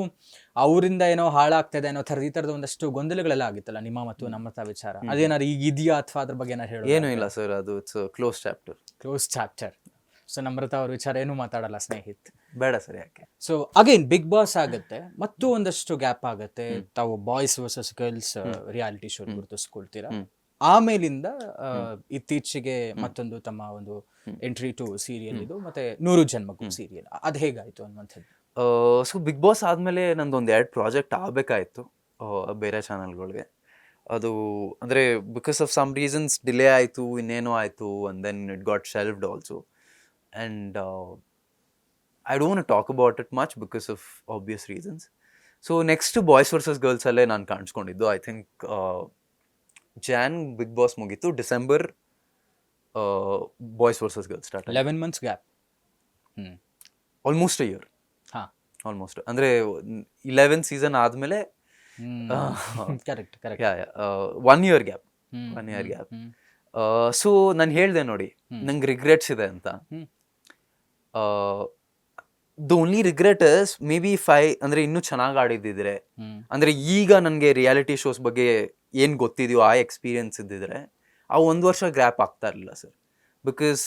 ಅವರಿಂದ ಏನೋ ಹಾಳಾಗ್ತದೆ ಅನ್ನೋ ಥರದ ಈ ಥರದ ಒಂದಷ್ಟು ಗೊಂದಲಗಳೆಲ್ಲ ಆಗಿತ್ತಲ್ಲ ನಿಮ್ಮ ಮತ್ತು ನಮ್ರತಾ ವಿಚಾರ. ಅದೇನಾದ್ರು ಈಗ ಇದೆಯಾ ಅಥವಾ ಅದ್ರ ಬಗ್ಗೆ ಏನಾರು ಹೇಳೋ ಏನೂ ಇಲ್ಲ ಸರ್ ಅದು it's close chapter close chapter so Namratha ಅವ್ರ ವಿಚಾರ ಏನು ಮಾತಾಡಲ್ಲ ಸ್ನೇಹಿತ್. ಬೇಡ ಸರಿ ಯಾಕೆ? ಸೊ ಅಗೈನ್ ಬಿಗ್ ಬಾಸ್ ಆಗುತ್ತೆ ಮತ್ತು ಒಂದಷ್ಟು ಗ್ಯಾಪ್ ಆಗುತ್ತೆ. ತಾವು boys versus girls reality show ಗುರುತಿಸ್ಕೊಳ್ತೀರಾ? ಆಮೇಲಿಂದ ಇತ್ತೀಚೆಗೆ ಮತ್ತೊಂದು ತಮ್ಮ ಒಂದು ಎಂಟ್ರಿ ಟು ಸೀರಿಯಲ್ ಇದು ಮತ್ತೆ ನೂರು ಜನ್ಮಕ್ಕೂ ಸೀರಿಯಲ್ ಅದು ಹೇಗಾಯ್ತು ಅನ್ನುವಂಥದ್ದು? ಸೊ ಬಿಗ್ ಬಾಸ್ ಆದಮೇಲೆ ನಂದೊಂದು ಎರಡು ಪ್ರಾಜೆಕ್ಟ್ ಆಗಬೇಕಾಯಿತು ಬೇರೆ ಚಾನಲ್ಗಳಿಗೆ. ಅದು ಅಂದರೆ because of some reasons delay ಆಯಿತು ಇನ್ನೇನೋ ಆಯಿತು and then it got shelved also and I don't talk about it much because of obvious reasons so next boys versus ಗರ್ಲ್ಸಲ್ಲೇ ನಾನು ಕಾಣಿಸ್ಕೊಂಡಿದ್ದು ಐ ಥಿಂಕ್ ಜಾನ್ ಬಿಗ್ ಬಾಸ್ ಮುಗೀತು. December boys versus girls start eleven months gap almost a year ಹಾಂ. ಆಲ್ಮೋಸ್ಟ್ ಅಂದರೆ ಇಲೆವೆನ್ ಸೀಸನ್ ಆದಮೇಲೆ correct correct one year gap one year gap so ನಾನು ಹೇಳಿದೆ ನೋಡಿ. ನಂಗೆ ರಿಗ್ರೆಟ್ಸ್ ಇದೆ ಅಂತ. The only regret is maybe five ಅಂದ್ರೆ ಇನ್ನೂ ಚೆನ್ನಾಗಿ ಆಡಿದ್ದಿದ್ರೆ. ಅಂದ್ರೆ ಈಗ ನನಗೆ ರಿಯಾಲಿಟಿ ಶೋಸ್ ಬಗ್ಗೆ ಏನ್ ಗೊತ್ತಿದೆಯೋ ಆ ಎಕ್ಸ್ಪೀರಿಯನ್ಸ್ ಇದ್ದಿದ್ರೆ ಆ ಒಂದು ವರ್ಷ ಗ್ರ್ಯಾಪ್ ಆಗ್ತಾ ಇರಲಿಲ್ಲ ಸರ್ ಬಿಕಾಸ್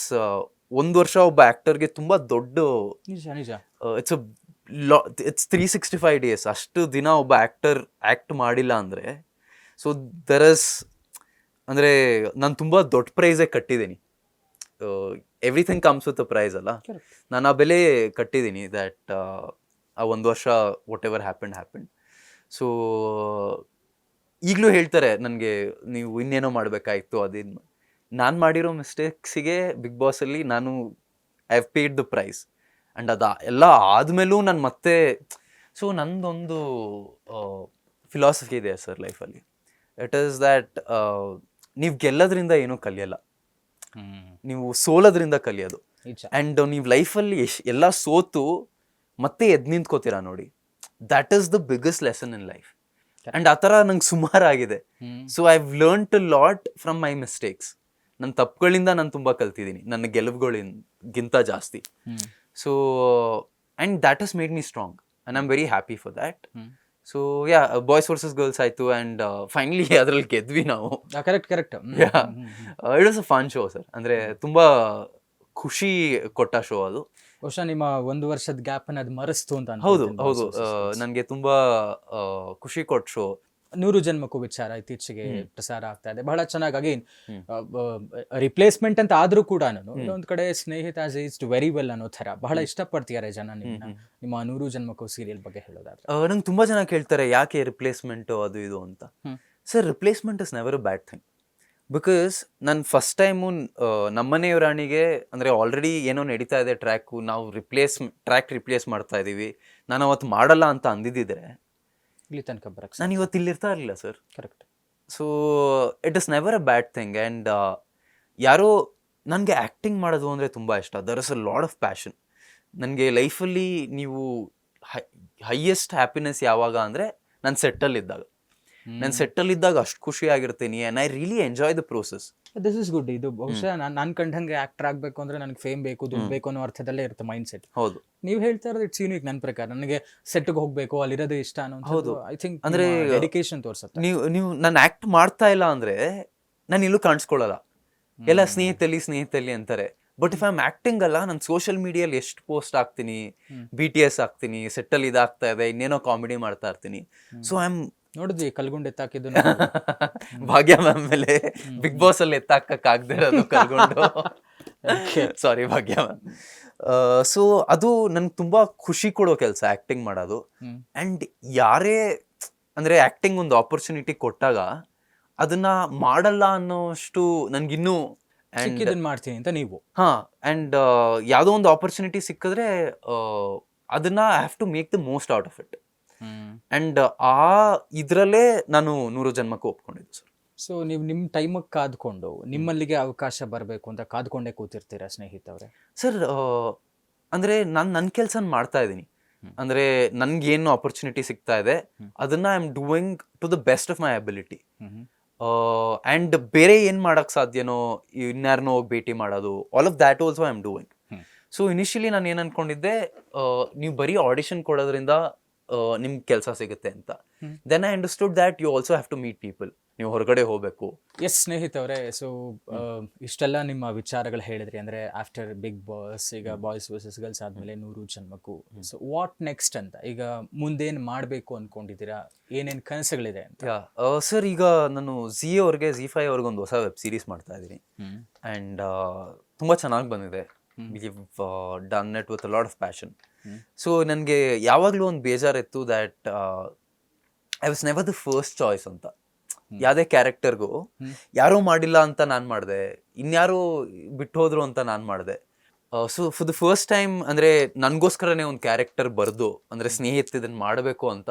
ಒಂದು ವರ್ಷ ಒಬ್ಬ ಆಕ್ಟರ್ಗೆ ತುಂಬ ದೊಡ್ಡ it's it's three sixty five days ಅಷ್ಟು ದಿನ ಒಬ್ಬ ಆಕ್ಟರ್ ಆ್ಯಕ್ಟ್ ಮಾಡಿಲ್ಲ ಅಂದರೆ ಸೊ ದರ್ ಇಸ್ ಅಂದರೆ ನಾನು ತುಂಬ ದೊಡ್ಡ ಪ್ರೈಸೇ ಕಟ್ಟಿದ್ದೀನಿ. Everything comes with a price ಅಲ್ಲ? ನಾನು ಆ ಬೆಲೆ ಕಟ್ಟಿದ್ದೀನಿ ದ್ಯಾಟ್ ಆ ಒಂದು ವರ್ಷ whatever happen happen so ಈಗಲೂ ಹೇಳ್ತಾರೆ ನನಗೆ ನೀವು ಇನ್ನೇನೋ ಮಾಡಬೇಕಾಯ್ತು ಅದೇನು. ನಾನು ಮಾಡಿರೋ ಮಿಸ್ಟೇಕ್ಸಿಗೆ ಬಿಗ್ ಬಾಸಲ್ಲಿ ನಾನು I have paid the price and ಅದು ಎಲ್ಲ ಆದಮೇಲೂ ನಾನು ಮತ್ತೆ ಸೊ ನಂದೊಂದು ಫಿಲಾಸಫಿ ಇದೆ ಸರ್ ಲೈಫಲ್ಲಿ ಇಟ್ ಈಸ್ ದ್ಯಾಟ್ ನೀವು ಗೆಲ್ಲೋದ್ರಿಂದ ಏನೂ ಕಲಿಯಲ್ಲ. ನೀವು ಸೋಲೋದ್ರಿಂದ ಕಲಿಯೋದು. ಅಂಡ್ ಆ್ಯಂಡ್ ನೀವು ಲೈಫಲ್ಲಿ ಎಶ್ ಎಲ್ಲ ಸೋತು ಮತ್ತೆ ಎದ್ದು ನಿಂತ್ಕೋತೀರಾ ನೋಡಿ. That is the biggest lesson in life and ಆ ಥರ ನಂಗೆ ಸುಮಾರು ಆಗಿದೆ. ಹ್ಮ್. So I learn to lot from my mistakes ನನ್ನ ತಪ್ಪುಗಳಿಂದ ನಾನು ತುಂಬ ಕಲ್ತಿದ್ದೀನಿ ನನ್ನ ಗೆಲುವುಗಳಿಗಿಂತ ಜಾಸ್ತಿ. So and that has made me strong and I am very happy for that so yeah boys versus girls ಆಯಿತು ಆ್ಯಂಡ್ ಫೈನಲಿ ಅದರಲ್ಲಿ ಗೆದ್ವಿ ನಾವು. Correct correct yeah it was a fun show sir ಅಂದರೆ ತುಂಬ ಖುಷಿ ಕೊಟ್ಟ ಶೋ ಅದು. ಬಹುಶಃ ನಿಮ್ಮ ಒಂದು ವರ್ಷದ ಗ್ಯಾಪ್ ಅನ್ನ ಅದು ಮರೆಸ್ತು ಅಂತ ಹೌದು ಹೌದು. Girls. ನನಗೆ ತುಂಬ ಖುಷಿ ಕೊಟ್ಟ ಶೋ ನೂರು ಜನ್ಮಕ್ಕೂ ವಿಚಾರ ಇತ್ತೀಚೆಗೆ ಪ್ರಸಾರ ಆಗ್ತಾ ಇದೆ. ಬಹಳ ಚೆನ್ನಾಗಿ. ಅಗೇನ್ ರಿಪ್ಲೇಸ್ಮೆಂಟ್ ಅಂತ ಆದ್ರೂ ಕೂಡ ನಾನು ಇನ್ನೊಂದ್ ಕಡೆ ಸ್ನೇಹಿತ ಇಸ್ಟ್ ವೆರಿ ವೆಲ್ ಅನ್ನೋ ತರ ಬಹಳ ಇಷ್ಟಪಡ್ತಿದ್ದಾರೆ ಜನ ನಿಮ್ಮನ್ನ. ನಿಮ್ಮ ನೂರು ಜನ್ಮಕ್ಕೂ ಸೀರಿಯಲ್ ಬಗ್ಗೆ ಹೇಳೋದಾದ್ರೆ. ನಂಗೆ ತುಂಬಾ ಜನ ಕೇಳ್ತಾರೆ ಯಾಕೆ ರಿಪ್ಲೇಸ್ಮೆಂಟ್ ಅದು ಇದು ಅಂತ. Sir replacement is never bad thing because ನಾನು ಫಸ್ಟ್ ಟೈಮು ನಮ್ಮನೆ ರಾಣಿಗೆ ಅಂದರೆ ಆಲ್ರೆಡಿ ಏನೋ ನಡೀತಾ ಇದೆ ಟ್ರ್ಯಾಕು ನಾವು ರಿಪ್ಲೇಸ್ ಟ್ರ್ಯಾಕ್ ರಿಪ್ಲೇಸ್ ಮಾಡ್ತಾ ಇದ್ದೀವಿ ನಾನು ಅವತ್ತು ಮಾಡಲ್ಲ ಅಂತ ಅಂದಿದ್ದಿದ್ರೆ ಇಲ್ಲಿ ತನಕ ನಾನು ಇವತ್ತು ಇಲ್ಲಿರ್ತಾ ಇರಲಿಲ್ಲ sir correct so it is never a bad thing and ಯಾರೋ ನನಗೆ ಆ್ಯಕ್ಟಿಂಗ್ ಮಾಡೋದು ಅಂದರೆ ತುಂಬ ಇಷ್ಟ. There is a lot of passion ನನಗೆ ಲೈಫಲ್ಲಿ ನೀವು ಹೈ ಹೈಯೆಸ್ಟ್ ಹ್ಯಾಪಿನೆಸ್ ಯಾವಾಗ ಅಂದರೆ ನಾನು ಸೆಟ್ಟಲ್ಲಿದ್ದಾಗ ನಾನು ಸೆಟ್ಟಲ್ಲಿದ್ದಾಗ ಅಷ್ಟು ಖುಷಿಯಾಗಿರ್ತೀನಿ ಆಗಿರ್ತೀನಿ I really enjoy the process this is good ಇದು ಬಹುಶಃ ನಾನು ನಾನು ಕಂಡಂಗೆ ಆಕ್ಟರ್ ಆಗಬೇಕು ಅಂದ್ರೆ ನನಗೆ ಫೇಮ್ ಬೇಕು ದುಡ್ಡು ಬೇಕು ಅನ್ನೋ ಅರ್ಥದಲ್ಲೇ ಇರುತ್ತೆ ಮೈಂಡ್ ಸೆಟ್ ಹೌದು. ನೀವು ಹೇಳ್ತಾ ಇರೋದು ಇಟ್ಸ್ ಯೂನಿಕ್ ನನ್ನ ಪ್ರಕಾರ. ನನಗೆ ಸೆಟ್ಗೆ ಹೋಗ್ಬೇಕು ಅಲ್ಲಿರೋದು ಇಷ್ಟ ಅನ್ನೋ ಹೌದು. ಐ ಥಿಂಕ್ ಅಂದ್ರೆ ಡೆಡಿಕೇಶನ್ ತೋರಿಸುತ್ತೆ. ನೀವು ನೀವು ನಾನು ಆಕ್ಟ್ ಮಾಡ್ತಾ ಇಲ್ಲ ಅಂದ್ರೆ ನಾನು ಇಲ್ಲೂ ಕಾಣಿಸ್ಕೊಳ್ಳಲ್ಲ ಎಲ್ಲ ಸ್ನೇಹಿತಲ್ಲಿ ಸ್ನೇಹಿತಲ್ಲಿ ಅಂತಾರೆ. But if I am acting ಅಲ್ಲ ನಾನು ಸೋಷಿಯಲ್ ಮೀಡಿಯಲ್ಲಿ ಎಷ್ಟು ಪೋಸ್ಟ್ ಆಗ್ತೀನಿ ಬಿ ಟಿ ಎಸ್ ಆಗ್ತೀನಿ ಸೆಟ್ಟಲ್ಲಿ ಇದಾಗ್ತಾ ಇದೆ ಇನ್ನೇನೋ ಕಾಮಿಡಿ ಮಾಡ್ತಾ ಇರ್ತೀನಿ. ಸೊ ಐ ಆಮ್ ನೋಡಿದ್ವಿ ಕಲ್ಗುಂಡ್ ಎತ್ತಾಕಿದ್ದು ಭಾಗ್ಯ ಮ್ಯಾಮ್ ಮೇಲೆ ಬಿಗ್ ಬಾಸ್ ಅಲ್ಲಿ ಎತ್ತಾಕಕ್ ಆಗದೆ ಇರೋದು ಕಲ್ಕೊಂಡು ಸಾರಿ ಭಾಗ್ಯ ಮ್ಯಾಮ್. ಸೊ ಅದು ನನ್ಗೆ ತುಂಬಾ ಖುಷಿ ಕೊಡೋ ಕೆಲಸ ಆಕ್ಟಿಂಗ್ ಮಾಡೋದು. ಹ್ಮ್. ಅಂಡ್ ಯಾರೇ ಅಂದ್ರೆ ಆಕ್ಟಿಂಗ್ ಒಂದು ಆಪರ್ಚುನಿಟಿ ಕೊಟ್ಟಾಗ ಅದನ್ನ ಮಾಡಲ್ಲ ಅನ್ನೋಷ್ಟು ನನ್ಗಿನ್ನೂ and- ಮಾಡ್ತೀನಿ ಅಂತ ನೀವು. ಹಾ ಅಂಡ್ ಯಾವುದೋ ಒಂದು ಆಪರ್ಚುನಿಟಿ ಸಿಕ್ಕಿದ್ರೆ ಆ, ಅದನ್ನ I have to make the most out of it and ಆ ಇದ್ರಲ್ಲೇ ನಾನು ನೂರು ಜನ್ಮಕ್ಕೂ ಒಪ್ಕೊಂಡಿದ್ದು ಸರ್. ಸೊ ನೀವು ನಿಮ್ಮ ಟೈಮಿಗೆ ಕಾದ್ಕೊಂಡು ನಿಮ್ಮಲ್ಲಿಗೆ ಅವಕಾಶ ಬರಬೇಕು ಅಂತ ಕಾದ್ಕೊಂಡೇ ಕೂತಿರ್ತೀರಾ ಸ್ನೇಹಿತವ್ರೆ ಸರ್ ಅಂದ್ರೆ ನಾನು ನನ್ನ ಕೆಲಸ ಮಾಡ್ತಾ ಇದ್ದೀನಿ. ಅಂದರೆ ನನಗೇನು ಆಪರ್ಚುನಿಟಿ ಸಿಗ್ತಾ ಇದೆ. ಅದನ್ನ I am doing to the best of my ability and ಬೇರೆ ಏನು ಮಾಡೋಕ್ಕೆ ಸಾಧ್ಯನೋ ಇನ್ಯಾರನ್ನೋ ಹೋಗಿ ಭೇಟಿ ಮಾಡೋದು all of that also I am doing so initially ನಾನು ಏನು ಅನ್ಕೊಂಡಿದ್ದೆ ನೀವು ಬರೀ ಆಡಿಷನ್ ಕೊಡೋದ್ರಿಂದ ನಿಮ್ಗೆ ಕೆಲಸ ಸಿಗುತ್ತೆ ಅಂತ. Then I understood that you also have to meet people ನೀವು ಹೊರಗಡೆ ಹೋಗಬೇಕು. ಎಸ್ ಸ್ನೇಹಿತವ್ರೆ ಸೊ ಇಷ್ಟೆಲ್ಲ ನಿಮ್ಮ ವಿಚಾರಗಳು ಹೇಳಿದ್ರಿ ಅಂದ್ರೆ ಆಫ್ಟರ್ ಬಿಗ್ ಬಾಸ್ ಈಗ ಬಾಯ್ಸ್ ವರ್ಸಸ್ ಗರ್ಲ್ಸ್ ಆದ್ಮೇಲೆ ನೂರು ಜನ್ಮಕ್ಕೂ. ಸೊ ವಾಟ್ ನೆಕ್ಸ್ಟ್ ಅಂತ? ಈಗ ಮುಂದೇನ್ ಮಾಡಬೇಕು ಅನ್ಕೊಂಡಿದ್ದೀರಾ? ಏನೇನ್ ಕನಸುಗಳಿದೆ ಅಂತ? ಸರ್ ಈಗ ನಾನು ಝಿ ಅವ್ರಿಗೆ ಝಿ ಫೈ ಅವ್ರಿಗೆ ಒಂದು ಹೊಸ ವೆಬ್ ಸೀರೀಸ್ ಮಾಡ್ತಾ ಇದ್ದೀನಿ. ಆ್ಯಂಡ್ ತುಂಬ ಚೆನ್ನಾಗಿ ಬಂದಿದೆ. We done it with lot of passion. So ನನಗೆ ಯಾವಾಗಲೂ ಒಂದು ಬೇಜಾರಿತ್ತು that I was never the first choice ಅಂತ. ಯಾವುದೇ ಕ್ಯಾರೆಕ್ಟರ್ಗೂ ಯಾರೂ ಮಾಡಿಲ್ಲ ಅಂತ ನಾನು ಮಾಡಿದೆ. ಇನ್ಯಾರೂ ಬಿಟ್ಟು ಹೋದ್ರು ಅಂತ ನಾನು ಮಾಡಿದೆ. So for the first time ಅಂದರೆ ನನಗೋಸ್ಕರನೇ ಒಂದು ಕ್ಯಾರೆಕ್ಟರ್ ಬರೆದು ಅಂದರೆ ಸ್ನೇಹಿತ ಇದನ್ನು ಮಾಡಬೇಕು ಅಂತ.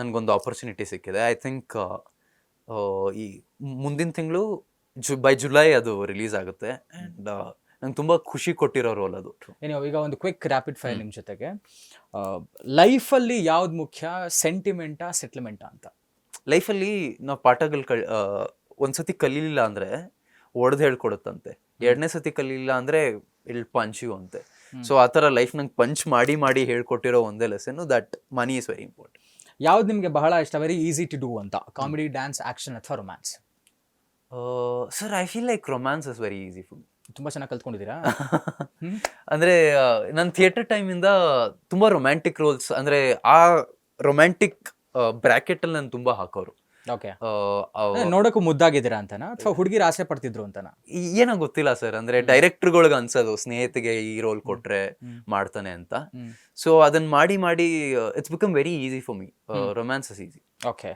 ನನಗೊಂದು ಆಪರ್ಚುನಿಟಿ ಸಿಕ್ಕಿದೆ. ಐ ಥಿಂಕ್ ಈ ಮುಂದಿನ ತಿಂಗಳು ಜು ಬೈ ಜುಲೈ ಅದು ರಿಲೀಸ್ ಆಗುತ್ತೆ. ಆ್ಯಂಡ್ ನಂಗೆ ತುಂಬ ಖುಷಿ ಕೊಟ್ಟಿರೋ ರೋಲ್ ಅದು. ಏನೋ ಈಗ ಒಂದು ಕ್ವಿಕ್ ರ್ಯಾಪಿಡ್ ಫೈರ್ ನಿಮ್ಮ ಜೊತೆಗೆ. ಲೈಫಲ್ಲಿ ಯಾವ್ದು ಮುಖ್ಯ? ಸೆಂಟಿಮೆಂಟಾ ಸೆಟ್ಲ್ಮೆಂಟಾ ಅಂತ? ಲೈಫಲ್ಲಿ ನಾವು ಪಾಠಗಳು ಕಲ್ ಆ, ಒಂದ್ಸತಿ ಕಲೀಲಿಲ್ಲ ಅಂದರೆ ಒಡೆದು ಹೇಳ್ಕೊಡುತ್ತಂತೆ. ಎರಡನೇ ಸತಿ ಕಲೀಲಿಲ್ಲ ಅಂದರೆ ಇಲ್ಲಿ ಪಂಚ್ ಯು ಅಂತೆ. ಸೊ ಆ ಥರ ಲೈಫ್ ನಂಗೆ ಪಂಚ್ ಮಾಡಿ ಮಾಡಿ ಹೇಳ್ಕೊಟ್ಟಿರೋ ಒಂದೇ lesson that money is very important ಯಾವ್ದು ನಿಮಗೆ ಬಹಳ ಇಷ್ಟ? ವೆರಿ ಈಸಿ ಟು ಡೂ ಅಂತ. ಕಾಮಿಡಿ ಡ್ಯಾನ್ಸ್ ಆಕ್ಷನ್ ಅಥವಾ romance sir I feel like romance is very easy food ತುಂಬಾ ಚೆನ್ನಾಗಿ ಕಲ್ತ್ಕೊಂಡಿದ್ದೀರಾ? ಅಂದ್ರೆ ನನ್ನ ಥಿಯೇಟರ್ ಟೈಮಿಂದ ತುಂಬಾ ರೊಮ್ಯಾಂಟಿಕ್ ರೋಲ್ಸ್ ಅಂದ್ರೆ ಆ ರೊಮ್ಯಾಂಟಿಕ್ ಬ್ರಾಕೆಟ್ ಅಲ್ಲಿ ನಾನು ತುಂಬಾ ಹಾಕೋರು. ಓಕೆ ನೋಡಕ್ಕೂ ಮುದ್ದಾಗಿದ್ದೀರಾ ಅಂತನಾ? ಅಥವಾ ಹುಡುಗಿರು ಆಸೆ ಪಡ್ತಿದ್ರು ಅಂತನಾ? ಏನೋ ಗೊತ್ತಿಲ್ಲ ಸರ್ ಅಂದ್ರೆ ಡೈರೆಕ್ಟರ್ಗಳಿಗೆ ಅನ್ಸೋದು ಸ್ನೇಹಿತಿಗೆ ಈ ರೋಲ್ ಕೊಟ್ರೆ ಮಾಡ್ತಾನೆ ಅಂತ. ಸೊ ಅದನ್ನ ಮಾಡಿ ಮಾಡಿ it's become very easy for me romance is easy okay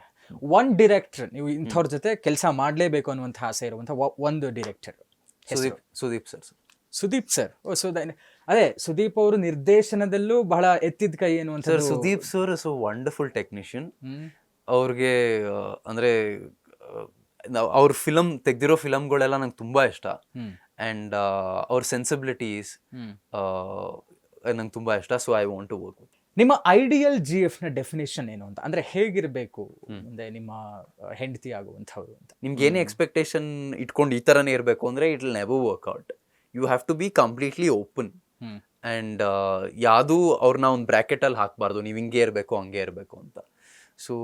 one director ನೀವು ಇಂಥವ್ರ ಜೊತೆ ಕೆಲಸ ಮಾಡಲೇಬೇಕು ಅನ್ನುವಂಥ ಆಸೆ ಇರುವಂಥ ಒಂದು director Sudeep Sudeep sir Sudeep sir? Oh so ಅದೇ ಸುದೀಪ್ ಅವರು ನಿರ್ದೇಶನದಲ್ಲೂ ಬಹಳ ಎತ್ತಿದ ಕೈ ಸರ್ ಅಂತ Sudeep sir so wonderful technician. ಅವ್ರಿಗೆ ಅಂದ್ರೆ ಅವ್ರ ಫಿಲಮ್ ತೆಗ್ದಿರೋ ಫಿಲಮ್ಗಳೆಲ್ಲ ನಂಗೆ ತುಂಬಾ ಇಷ್ಟ. ಅಂಡ್ ಅವ್ರ ಸೆನ್ಸಿಬಿಲಿಟೀಸ್. ನಂಗೆ ತುಂಬಾ ಇಷ್ಟ. So I want to work ನಿಮ್ಮ ಐಡಿಯಲ್ ಜಿ ಎಫ್ನ ಡೆಫಿನೇಷನ್ ಏನು ಅಂತ? ಅಂದ್ರೆ ಹೇಗಿರಬೇಕು ಮುಂದೆ ನಿಮ್ಮ ಹೆಂಡತಿ ಆಗುವಂಥವ್ರು ಅಂತ? ನಿಮ್ಗೆ ಏನೇ ಎಕ್ಸ್ಪೆಕ್ಟೇಷನ್ ಇಟ್ಕೊಂಡು ಈ ಥರನೇ ಇರಬೇಕು ಅಂದ್ರೆ it will never work out you have to be completely open. And ಯಾವುದೂ ಅವ್ರನ್ನ ಒಂದು ಬ್ರ್ಯಾಕೆಟಲ್ಲಿ ಹಾಕಬಾರ್ದು. ನೀವು ಹಿಂಗೆ ಇರಬೇಕು ಹಂಗೆ ಇರಬೇಕು ಅಂತ. ಸೊ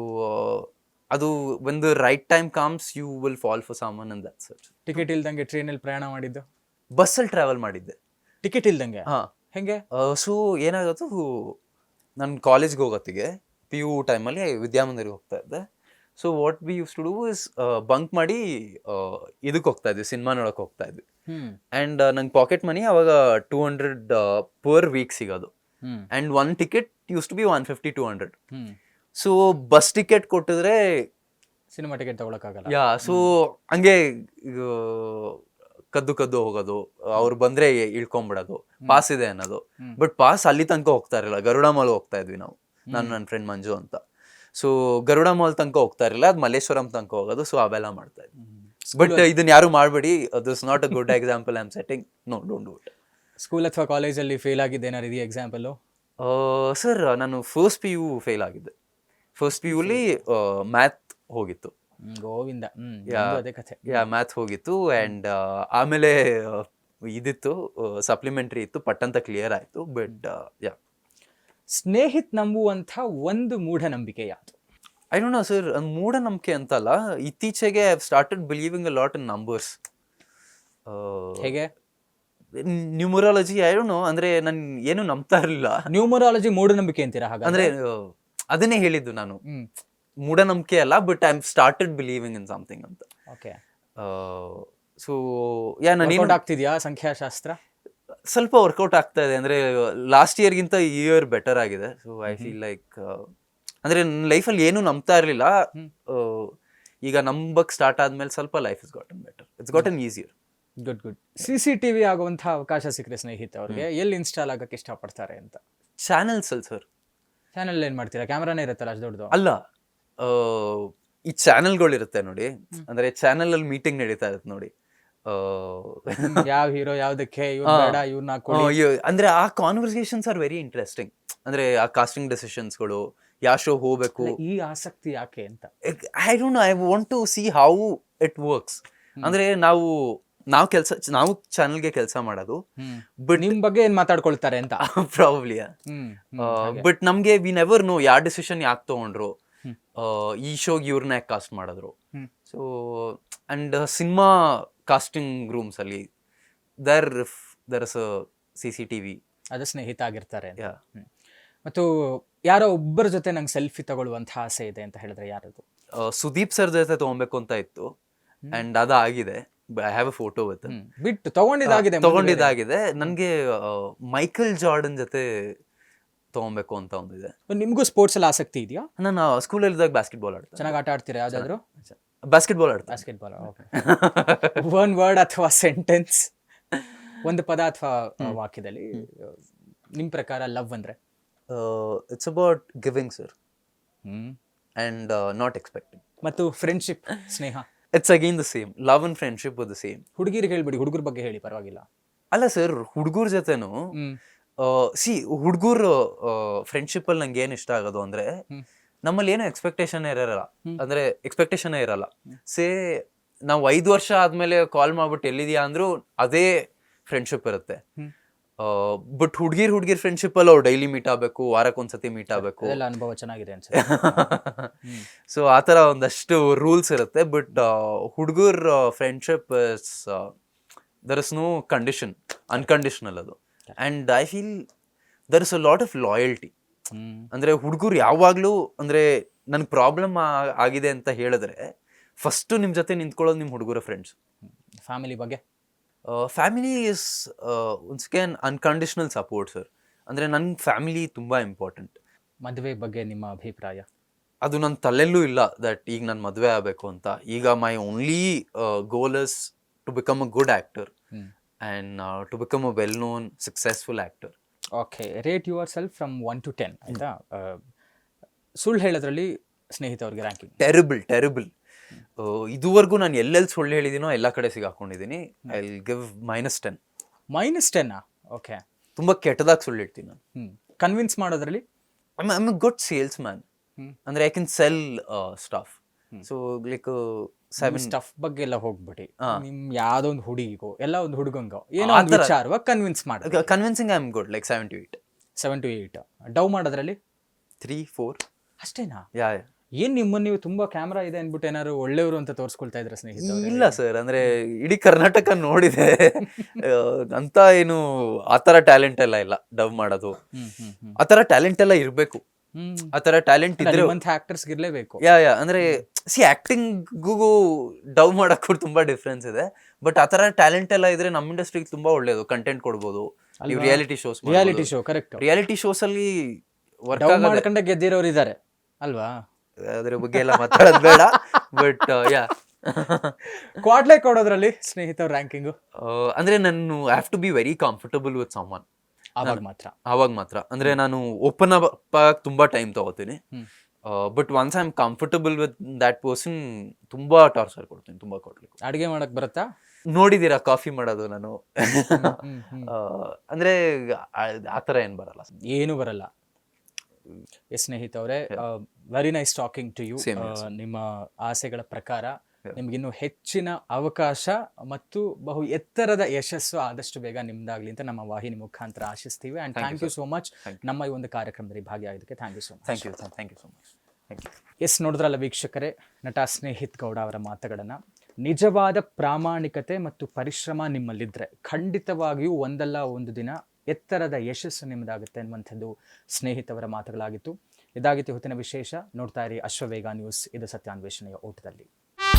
ಅದು ಒಂದು right time comes you will fall for someone and that sir ticket ಇಲ್ದಂಗೆ ಟ್ರೈನಲ್ಲಿ ಪ್ರಯಾಣ ಮಾಡಿದ್ದು? ಬಸ್ಸಲ್ಲಿ ಟ್ರಾವೆಲ್ ಮಾಡಿದ್ದೆ. ಟಿಕೆಟ್ ಇಲ್ದಂಗೆ? ಹಾಂ. ಹೆಂಗೆ? ಸೊ ಏನಾಗತ್ತು ನಾನು ಕಾಲೇಜ್ಗೆ ಹೋಗೋತ್ತಿಗೆ ಪಿ ಯು ಟೈಮಲ್ಲಿ ವಿದ್ಯಾಮಂದಿರಿಗೆ ಹೋಗ್ತಾ ಇದ್ದೆ. So what we use to do is bunk ಮಾಡಿ ಇದಕ್ಕೆ ಹೋಗ್ತಾ ಇದ್ವಿ ಸಿನಿಮಾ ನೋಡೋಕೆ ಹೋಗ್ತಾ ಇದ್ವಿ. ಆ್ಯಂಡ್ ನಂಗೆ ಪಾಕೆಟ್ ಮನಿ ಅವಾಗ ಟೂ ಹಂಡ್ರೆಡ್ ಪರ್ ವೀಕ್ ಸಿಗೋದು. And and one ticket used to be one fifty two hundred so bus ticket ಕೊಟ್ಟಿದ್ರೆ ಸಿನಿಮಾ ಟಿಕೆಟ್ ತಗೊಳಕ್ಕಾಗಲ್ಲ ಯಾ ಸೊ ಹಂಗೆ ಕದ್ದು ಕದ್ದು ಹೋಗೋದು ಅವ್ರು ಬಂದ್ರೆ ಇಳ್ಕೊಂಬಿಡೋದು ಪಾಸ್ ಇದೆ ಅನ್ನೋದು. ಬಟ್ ಪಾಸ್ ಅಲ್ಲಿ ತನಕ ಹೋಗ್ತಾ ಇರಲಿಲ್ಲ. ಗರುಡ ಮಾಲ್ ಹೋಗ್ತಾ ಇದ್ವಿ ನಾವು ನಾನು ನನ್ನ ಫ್ರೆಂಡ್ ಮಂಜು ಅಂತ. ಸೊ ಗರುಡ ಮಾಲ್ ತನಕ ಹೋಗ್ತಾ ಇರಲಿಲ್ಲ ಅದು ಮಲ್ಲೇಶ್ವರಂ ತನಕ ಹೋಗೋದು ಸೊ ಅವೆಲ್ಲ ಮಾಡ್ತಾ ಇದ್ವಿ. ಬಟ್ ಇದನ್ನ ಯಾರು ಮಾಡಬೇಡಿ this not a good example I am setting no don't do it school ಅಥವಾ ಕಾಲೇಜಲ್ಲಿ ಫೇಲ್ ಆಗಿದ್ದೆ ಏನಾರು ಇದೆಯಾ ಎಕ್ಸಾಂಪಲ್ ಸರ್ ನಾನು ಫಸ್ಟ್ ಪಿ ಯು ಫೇಲ್ ಆಗಿದ್ದೆ. ಫಸ್ಟ್ ಪಿ ಯುಲಿ ಮ್ಯಾಥ್ ಹೋಗಿತ್ತು. ಗೋವಿಂದ. ಅದೇ ಕಥೆ. ಯಾ ಮ್ಯಾಥ್ ಹೋಗಿತ್ತು ಆ್ಯಂಡ್ ಆಮೇಲೆ ಇದಿತ್ತು ಸಪ್ಲಿಮೆಂಟ್ರಿ ಇತ್ತು ಪಟ್ಟಂತ ಕ್ಲಿಯರ್ ಆಯಿತು ಬಟ್ ಯಾ ಸ್ನೇಹಿತ್ ನಂಬುವಂಥ ಒಂದು ಮೂಢನಂಬಿಕೆ ಯಾವುದು ಐ ಡೋಂಟ್ ನೋ ಸರ್ ಮೂಢನಂಬಿಕೆ ಅಂತಲ್ಲ ಇತ್ತೀಚೆಗೆ I started believing a lot in numbers ಹೇಗೆ? ನ್ಯೂಮರಾಲಜಿ ಐ ಡೋಂಟ್ ನೋ ಅಂದ್ರೆ ನಾನು ಏನು ನಂಬ್ತಾ ಇರಲಿಲ್ಲ. ನ್ಯೂಮರಾಲಜಿ ಮೂಢನಂಬಿಕೆ ಅಂತೀರಾ ಹಾಗೆ ಅಂದ್ರೆ ಅದನ್ನೇ ಹೇಳಿದ್ದು ನಾನು. ಮೂಢನಂಬಿಕೆ ಅಲ್ಲ but I am started believing in something ಅಂತ ಓಕೆ ಸೊ ಯಾ ನಾನು ಆಗ್ತಿದ್ಯಾ ಸಂಖ್ಯಾಶಾಸ್ತ್ರ? ಸ್ವಲ್ಪ ವರ್ಕೌಟ್ ಆಗ್ತಾ ಇದೆ ಅಂದ್ರೆ ಲಾಸ್ಟ್ ಇಯರ್ಗಿಂತ ಈ ಇಯರ್ ಬೆಟರ್ ಆಗಿದೆ. ಸೊ ಐ ಫೀಲ್ ಲೈಕ್ ಅಂದ್ರೆ ನನ್ನ ಲೈಫಲ್ಲಿ ಏನೂ ನಂಬ್ತಾ ಇರಲಿಲ್ಲ. ಈಗ ನಂಬಕ್ ಸ್ಟಾರ್ಟ್ ಆದ್ಮೇಲೆ ಸ್ವಲ್ಪ life is gotten better it's gotten easier good good C C T V ಆಗುವಂಥ ಅವಕಾಶ ಸಿಕ್ಕರೆ ಸ್ನೇಹಿತ ಅವ್ರಿಗೆ ಎಲ್ಲಿ ಇನ್ಸ್ಟಾಲ್ ಆಗಕ್ಕೆ ಇಷ್ಟಪಡ್ತಾರೆ ಅಂತ? ಚಾನೆಲ್ಸ್ ಅಲ್ಲಿ ಸರ್ ಚಾನಲ್ ಏನು ಮಾಡ್ತೀರಾ? ಕ್ಯಾಮ್ರಾನೇ ಇರುತ್ತಲ್ಲ ಅಷ್ಟು ದೊಡ್ಡದು? ಅಲ್ಲ ಈ ಚಾನೆಲ್ಗಳಿರುತ್ತೆ ನೋಡಿ. ಅಂದ್ರೆ ಚಾನೆಲ್ ಅಲ್ಲಿ ಮೀಟಿಂಗ್ ನಡೀತಾ ಇರುತ್ತೆ ನೋಡಿ. ಆ, ಯಾವ ಹೀರೋ ಯಾವ್ದಕ್ಕೆ ಅಂದ್ರೆ ಆ ಕಾನ್ವರ್ಸೇಷನ್ಸ್ ಆರ್ ವೆರಿ ಇಂಟ್ರೆಸ್ಟಿಂಗ್ ಅಂದ್ರೆ ಆ ಕಾಸ್ಟಿಂಗ್ ಡೆಸಿಷನ್ಸ್ಗಳು ಯಾವ ಶೋ ಹೋಗ್ಬೇಕು. ಈ ಆಸಕ್ತಿ ಯಾಕೆ ಅಂತ? I don't I want to see how it works ಅಂದ್ರೆ ನಾವು ನಾವು ಕೆಲಸ ನಾವು ಚಾನಲ್ಗೆ ಕೆಲಸ ಮಾಡೋದು. ಬಟ್ ನಿಮ್ ಬಗ್ಗೆ ಏನ್ ಮಾತಾಡ್ಕೊಳ್ತಾರೆ ಅಂತ? ಪ್ರಾಬ್ಲಿ. ಬಟ್ ನಮ್ಗೆ ವಿ ನೆವರ್ ನೋ ಯಾವ ಡಿಸಿಷನ್ ಯಾಕೆ ತಗೊಂಡ್ರು. ಈ ಶೋಗೆ ಇವ್ರನ್ನ ಯಾಕೆ ಕಾಸ್ಟ್ ಮಾಡಿದ್ರು. So and cinema casting rooms ಅಲ್ಲಿ there there us C C T V ಅದು ಸ್ನೇಹಿತ ಆಗಿರ್ತಾರೆ ಮತ್ತು ಯಾರೋ ಒಬ್ಬರ ಜೊತೆ ನಂಗೆ ಸೆಲ್ಫಿ ತಗೊಳ್ಳುವಂತಹ ಆಸೆ ಇದೆ ಅಂತ ಹೇಳಿದ್ರೆ ಯಾರದು? ಸುದೀಪ್ ಸರ್ ಜೊತೆ ತಗೊಬೇಕು ಅಂತ ಇತ್ತು. And ಅದಾಗಿದೆ I have a photo with. ಬಿಟ್ಟು ತಗೊಂಡಿದ್ದಾಗಿದೆ ತಗೊಂಡಿದ್ದಾಗಿದೆ. ನನಗೆ ಮೈಕಲ್ ಜಾರ್ಡನ್ ಜೊತೆ ತಗೊಬೇಕು ಅಂತ ಒಂದಿದೆ. ನಿಮಗೂ ಸ್ಪೋರ್ಟ್ಸ್ ಅಲ್ಲಿ ಆಸಕ್ತಿ ಇದೆಯಾ? ನಾನು ಸ್ಕೂಲಲ್ಲಿ ಇದ್ದಾಗ ಬ್ಯಾಸ್ಕೆಟ್ ಬಾಲ್ ಆಡ್ತೇನೆ ಚೆನ್ನಾಗಿ ಆಟ ಆಡ್ತೀರಾ ಯಾವ್ದಾದ್ರು? Basketball ಆಡ್ತೇನೆ basketball one word or sentence ಒಂದು ಪದ ಅಥವಾ ವಾಕ್ಯದಲ್ಲಿ? ನಿಮ್ ಪ್ರಕಾರ ಲವ್ ಅಂದ್ರೆ? It's about giving sir and not expecting ಮತ್ತು friendship Sneha? It's again the same love and friendship the same ಹುಡುಗಿರಿಗೆ ಹೇಳ್ಬಿಡಿ ಹುಡುಗರ ಬಗ್ಗೆ ಹೇಳಿ ಪರವಾಗಿಲ್ಲ. ಅಲ್ಲ ಸರ್ ಹುಡುಗರ ಜೊತೆನು ಸಿ ಹುಡುಗರು ಫ್ರೆಂಡ್ಶಿಪ್ ಅಲ್ಲಿ ನಂಗೆ ಏನ್ ಇಷ್ಟ ಆಗೋದು ಅಂದ್ರೆ ನಮ್ಮಲ್ಲಿ ಏನು ಎಕ್ಸ್ಪೆಕ್ಟೇಷನ್ ಇರಲ್ಲ. ಅಂದ್ರೆ ಎಕ್ಸ್ಪೆಕ್ಟೇಷನ್ ಇರಲ್ಲ. ಸೇ ನಾವು ಐದು ವರ್ಷ ಆದ್ಮೇಲೆ ಕಾಲ್ ಮಾಡ್ಬಿಟ್ಟು ಎಲ್ಲಿದ್ಯಾ ಅಂದ್ರು ಅದೇ ಫ್ರೆಂಡ್ಶಿಪ್ ಇರುತ್ತೆ. ಬಟ್ ಹುಡ್ಗಿರ್ ಹುಡ್ಗಿರ್ ಫ್ರೆಂಡ್ಶಿಪ್ ಅಲ್ಲಿ ಅವ್ರು ಡೈಲಿ ಮೀಟ್ ಆಗ್ಬೇಕು ವಾರಕ್ಕೊಂದ್ಸತಿ ಮೀಟ್ ಆಗ್ಬೇಕು. ಅನುಭವ ಚೆನ್ನಾಗಿದೆ ಅನ್ಸುತ್ತೆ. ಸೊ ಆ ಥರ ಒಂದಷ್ಟು ರೂಲ್ಸ್ ಇರುತ್ತೆ ಬಟ್ ಹುಡುಗರ್ friendship there is no condition unconditional ಅದು. And I feel there is a lot of loyalty ಅಂದರೆ ಹುಡುಗರು ಯಾವಾಗಲೂ ಅಂದರೆ ನನಗೆ ಪ್ರಾಬ್ಲಮ್ ಆಗಿದೆ ಅಂತ ಹೇಳಿದ್ರೆ ಫಸ್ಟು ನಿಮ್ಮ ಜೊತೆ ನಿಂತ್ಕೊಳ್ಳೋದು ನಿಮ್ಮ ಹುಡುಗರ ಫ್ರೆಂಡ್ಸ್ ಫ್ಯಾಮಿಲಿ ಬಗ್ಗೆ? Family is once again unconditional support sir ಅಂದರೆ ನನ್ನ ಫ್ಯಾಮಿಲಿ ತುಂಬ ಇಂಪಾರ್ಟೆಂಟ್ ಮದುವೆ ಬಗ್ಗೆ ನಿಮ್ಮ ಅಭಿಪ್ರಾಯ? ಅದು ನನ್ನ ತಲೆಯಲ್ಲೂ ಇಲ್ಲ ದಟ್ ಈಗ ನಾನು ಮದುವೆ ಆಗಬೇಕು ಅಂತ. ಈಗ my only goal is to become a good actor hmm and to become a well known successful actor okay rate yourself from one to ten ಆಯಿತಾ ಸುಳ್ಳು ಹೇಳೋದ್ರಲ್ಲಿ ಸ್ನೇಹಿತವ್ರಿಗೆ ರ್ಯಾಂಕಿಂಗ್ ಟೆರಿಬಲ್ ಟೆರಿಬಲ್ ಇದುವರೆಗೂ ನಾನು ಎಲ್ಲೆಲ್ಲಿ ಸುಳ್ಳು ಹೇಳಿದ್ದೀನೋ ಎಲ್ಲ ಕಡೆ ಸಿಗಾಕೊಂಡಿದ್ದೀನಿ I will give minus ten minus ಟೆನ್ನಾ okay ತುಂಬ ಕೆಟ್ಟದಾಗಿ ಸುಳ್ಳು ಹೇಳ್ತೀನಿ ನಾನು. ಹ್ಞೂ ಕನ್ವಿನ್ಸ್ ಮಾಡೋದ್ರಲ್ಲಿ? I'm I'm a good salesman ಅಂದರೆ I can sell stuff so like seven stuff ಬಗ್ಗೆ ಎಲ್ಲ ಹೋಗ್ಬಿಡಿ. ನಿಮ್ ಯಾವ್ದೋ ಒಂದು ಹುಡುಗಿಗೋ ಎಲ್ಲ ಒಂದು ಹುಡುಗಂಗೋ ಏನೋ ಆ ಒಂದು ಥರ. ವಿಚಾರವಾಗಿ ಕನ್ವಿನ್ಸ್ ಮಾಡ convincing I am good like seven to eight seven to eight ಡವ್ ಮಾಡೋದ್ರಲ್ಲಿ? ತ್ರೀ ಫೋರ್ ಅಷ್ಟೇನಾ? ಯಾ ಏನ್ ನಿಮ್ಮನ್ನ ನೀವು ತುಂಬಾ ಕ್ಯಾಮ್ರಾ ಇದೆ ಅನ್ಬಿಟ್ಟು ಏನಾದ್ರು ಒಳ್ಳೆಯವರು ಅಂತ ತೋರಿಸ್ಕೊಳ್ತಾ ಇದ್ರ ಸ್ನೇಹಿತರೆ? ಇಲ್ಲ ಸರ್ ಅಂದ್ರೆ ಇಡೀ ಕರ್ನಾಟಕ ನೋಡಿದೆ. ಆ, ಅಂತ ಏನು ಆ ಥರ ಟ್ಯಾಲೆಂಟ್ ಎಲ್ಲ ಇಲ್ಲ ಡವ್ ಮಾಡೋದು. ಹ್ಮ್ ಹ್ಮ್ ಹ್ಮ್. ಆ ಥರ ಟ್ಯಾಲೆಂಟ್ ಎಲ್ಲ ಇರಬೇಕು. ಆ ಥರ ಟ್ಯಾಲೆಂಟ್ ಇದ್ರೆ ಆಕ್ಟರ್ಸ್ ಇರ್ಲೇಬೇಕು. ಯಾ ಯಾ ಅಂದ್ರೆ ಸಿ ಆಕ್ಟಿಂಗ್ಗೂ ಡೌ ಮಾಡಕ್ಕೂ ತುಂಬಾ ಡಿಫ್ರೆನ್ಸ್ ಇದೆ. ಬಟ್ ಆತರ ಟ್ಯಾಲೆಂಟ್ ಎಲ್ಲ ಇದ್ರೆ ನಮ್ಮ ಇಂಡಸ್ಟ್ರಿಗೆ ತುಂಬಾ ಒಳ್ಳೇದು ಕಂಟೆಂಟ್ ಕೊಡ್ಬೋದು. Reality shows reality show correct reality shows ಅಲ್ಲಿ ವರ್ಕ್ ಮಾಡ್ಕೊಂಡ ಗೆದ್ದಿರೋರು ಇದಾರೆ ಅಲ್ವಾ? ಅದ್ರ ಬಗ್ಗೆ ಎಲ್ಲ ಮಾತಾಡೋದು ಬೇಡ. ಬಟ್ ಯಾ ಕ್ವಾಡ್ಲೆ ಕೊಡೋದ್ರಲ್ಲಿ ಸ್ನೇಹಿತ ರ್ಯಾಂಕಿಂಗು ಅಂದ್ರೆ ನಾನು have to be very comfortable with someone ಅವಾಗ ಮಾತ್ರ. ಆವಾಗ ಮಾತ್ರ. ಅಂದ್ರೆ ನಾನು ಓಪನ್ ಅಪ್ ತುಂಬಾ ಟೈಮ್ ತಗೋತೀನಿ. But once I am comfortable with that person ತುಂಬಾ ಟಾರ್ಚರ್ ಕೊಡ್ತೀನಿ ತುಂಬಾ ಕೊಡ್ಲಿಕ್ಕೆ. ಅಡಿಗೆ ಮಾಡಕ್ ಬರುತ್ತಾ? ನೋಡಿದೀರಾ ಕಾಫಿ ಮಾಡೋದು ನಾನು? ಅಂದ್ರೆ ಆ- ತರ ಥರ ಏನ್ ಬರಲ್ಲ. ಏನು ಬರಲ್ಲ. ಎಸ್ ಅವರೇ very nice talking to you. ನಿಮ್ಮ ಆಸೆಗಳ ಪ್ರಕಾರ. ನಿಮ್ಗಿನ್ನು ಹೆಚ್ಚಿನ ಅವಕಾಶ ಮತ್ತು ಬಹು ಎತ್ತರದ ಯಶಸ್ಸು ಆದಷ್ಟು ಬೇಗ ನಿಮ್ದಾಗ್ಲಿ ಅಂತ ನಮ್ಮ ವಾಹಿನಿ ಮುಖಾಂತರ ಆಶಿಸ್ತೀವಿ. And thank you so much ನಮ್ಮ ಈ ಒಂದು ಕಾರ್ಯಕ್ರಮದಲ್ಲಿ ಭಾಗಿಯಾಗಿದ್ದಕ್ಕೆ thank you so much thank you thank you so much yes ನೋಡಿದ್ರಲ್ಲ ವೀಕ್ಷಕರೇ ನಟ ಸ್ನೇಹಿತ್ ಗೌಡ ಅವರ ಮಾತುಗಳನ್ನು. ನಿಜವಾದ ಪ್ರಾಮಾಣಿಕತೆ ಮತ್ತು ಪರಿಶ್ರಮ ನಿಮ್ಮಲ್ಲಿದ್ದರೆ ಖಂಡಿತವಾಗಿಯೂ ಒಂದಲ್ಲ ಒಂದು ದಿನ ಎತ್ತರದ ಯಶಸ್ಸು ನಿಮ್ಮದಾಗುತ್ತೆ ಅನ್ನುವಂಥದ್ದು ಸ್ನೇಹಿತವರ ಮಾತುಗಳಾಗಿತ್ತು. ಇದಾಗಿತ್ತು ಹೊತ್ತಿನ ವಿಶೇಷ. ನೋಡ್ತಾ ಇರಿ ಅಶ್ವವೇಗ ನ್ಯೂಸ್. ಇದು ಸತ್ಯಾನ್ವೇಷಣೆಯ ಓಟದಲ್ಲಿ.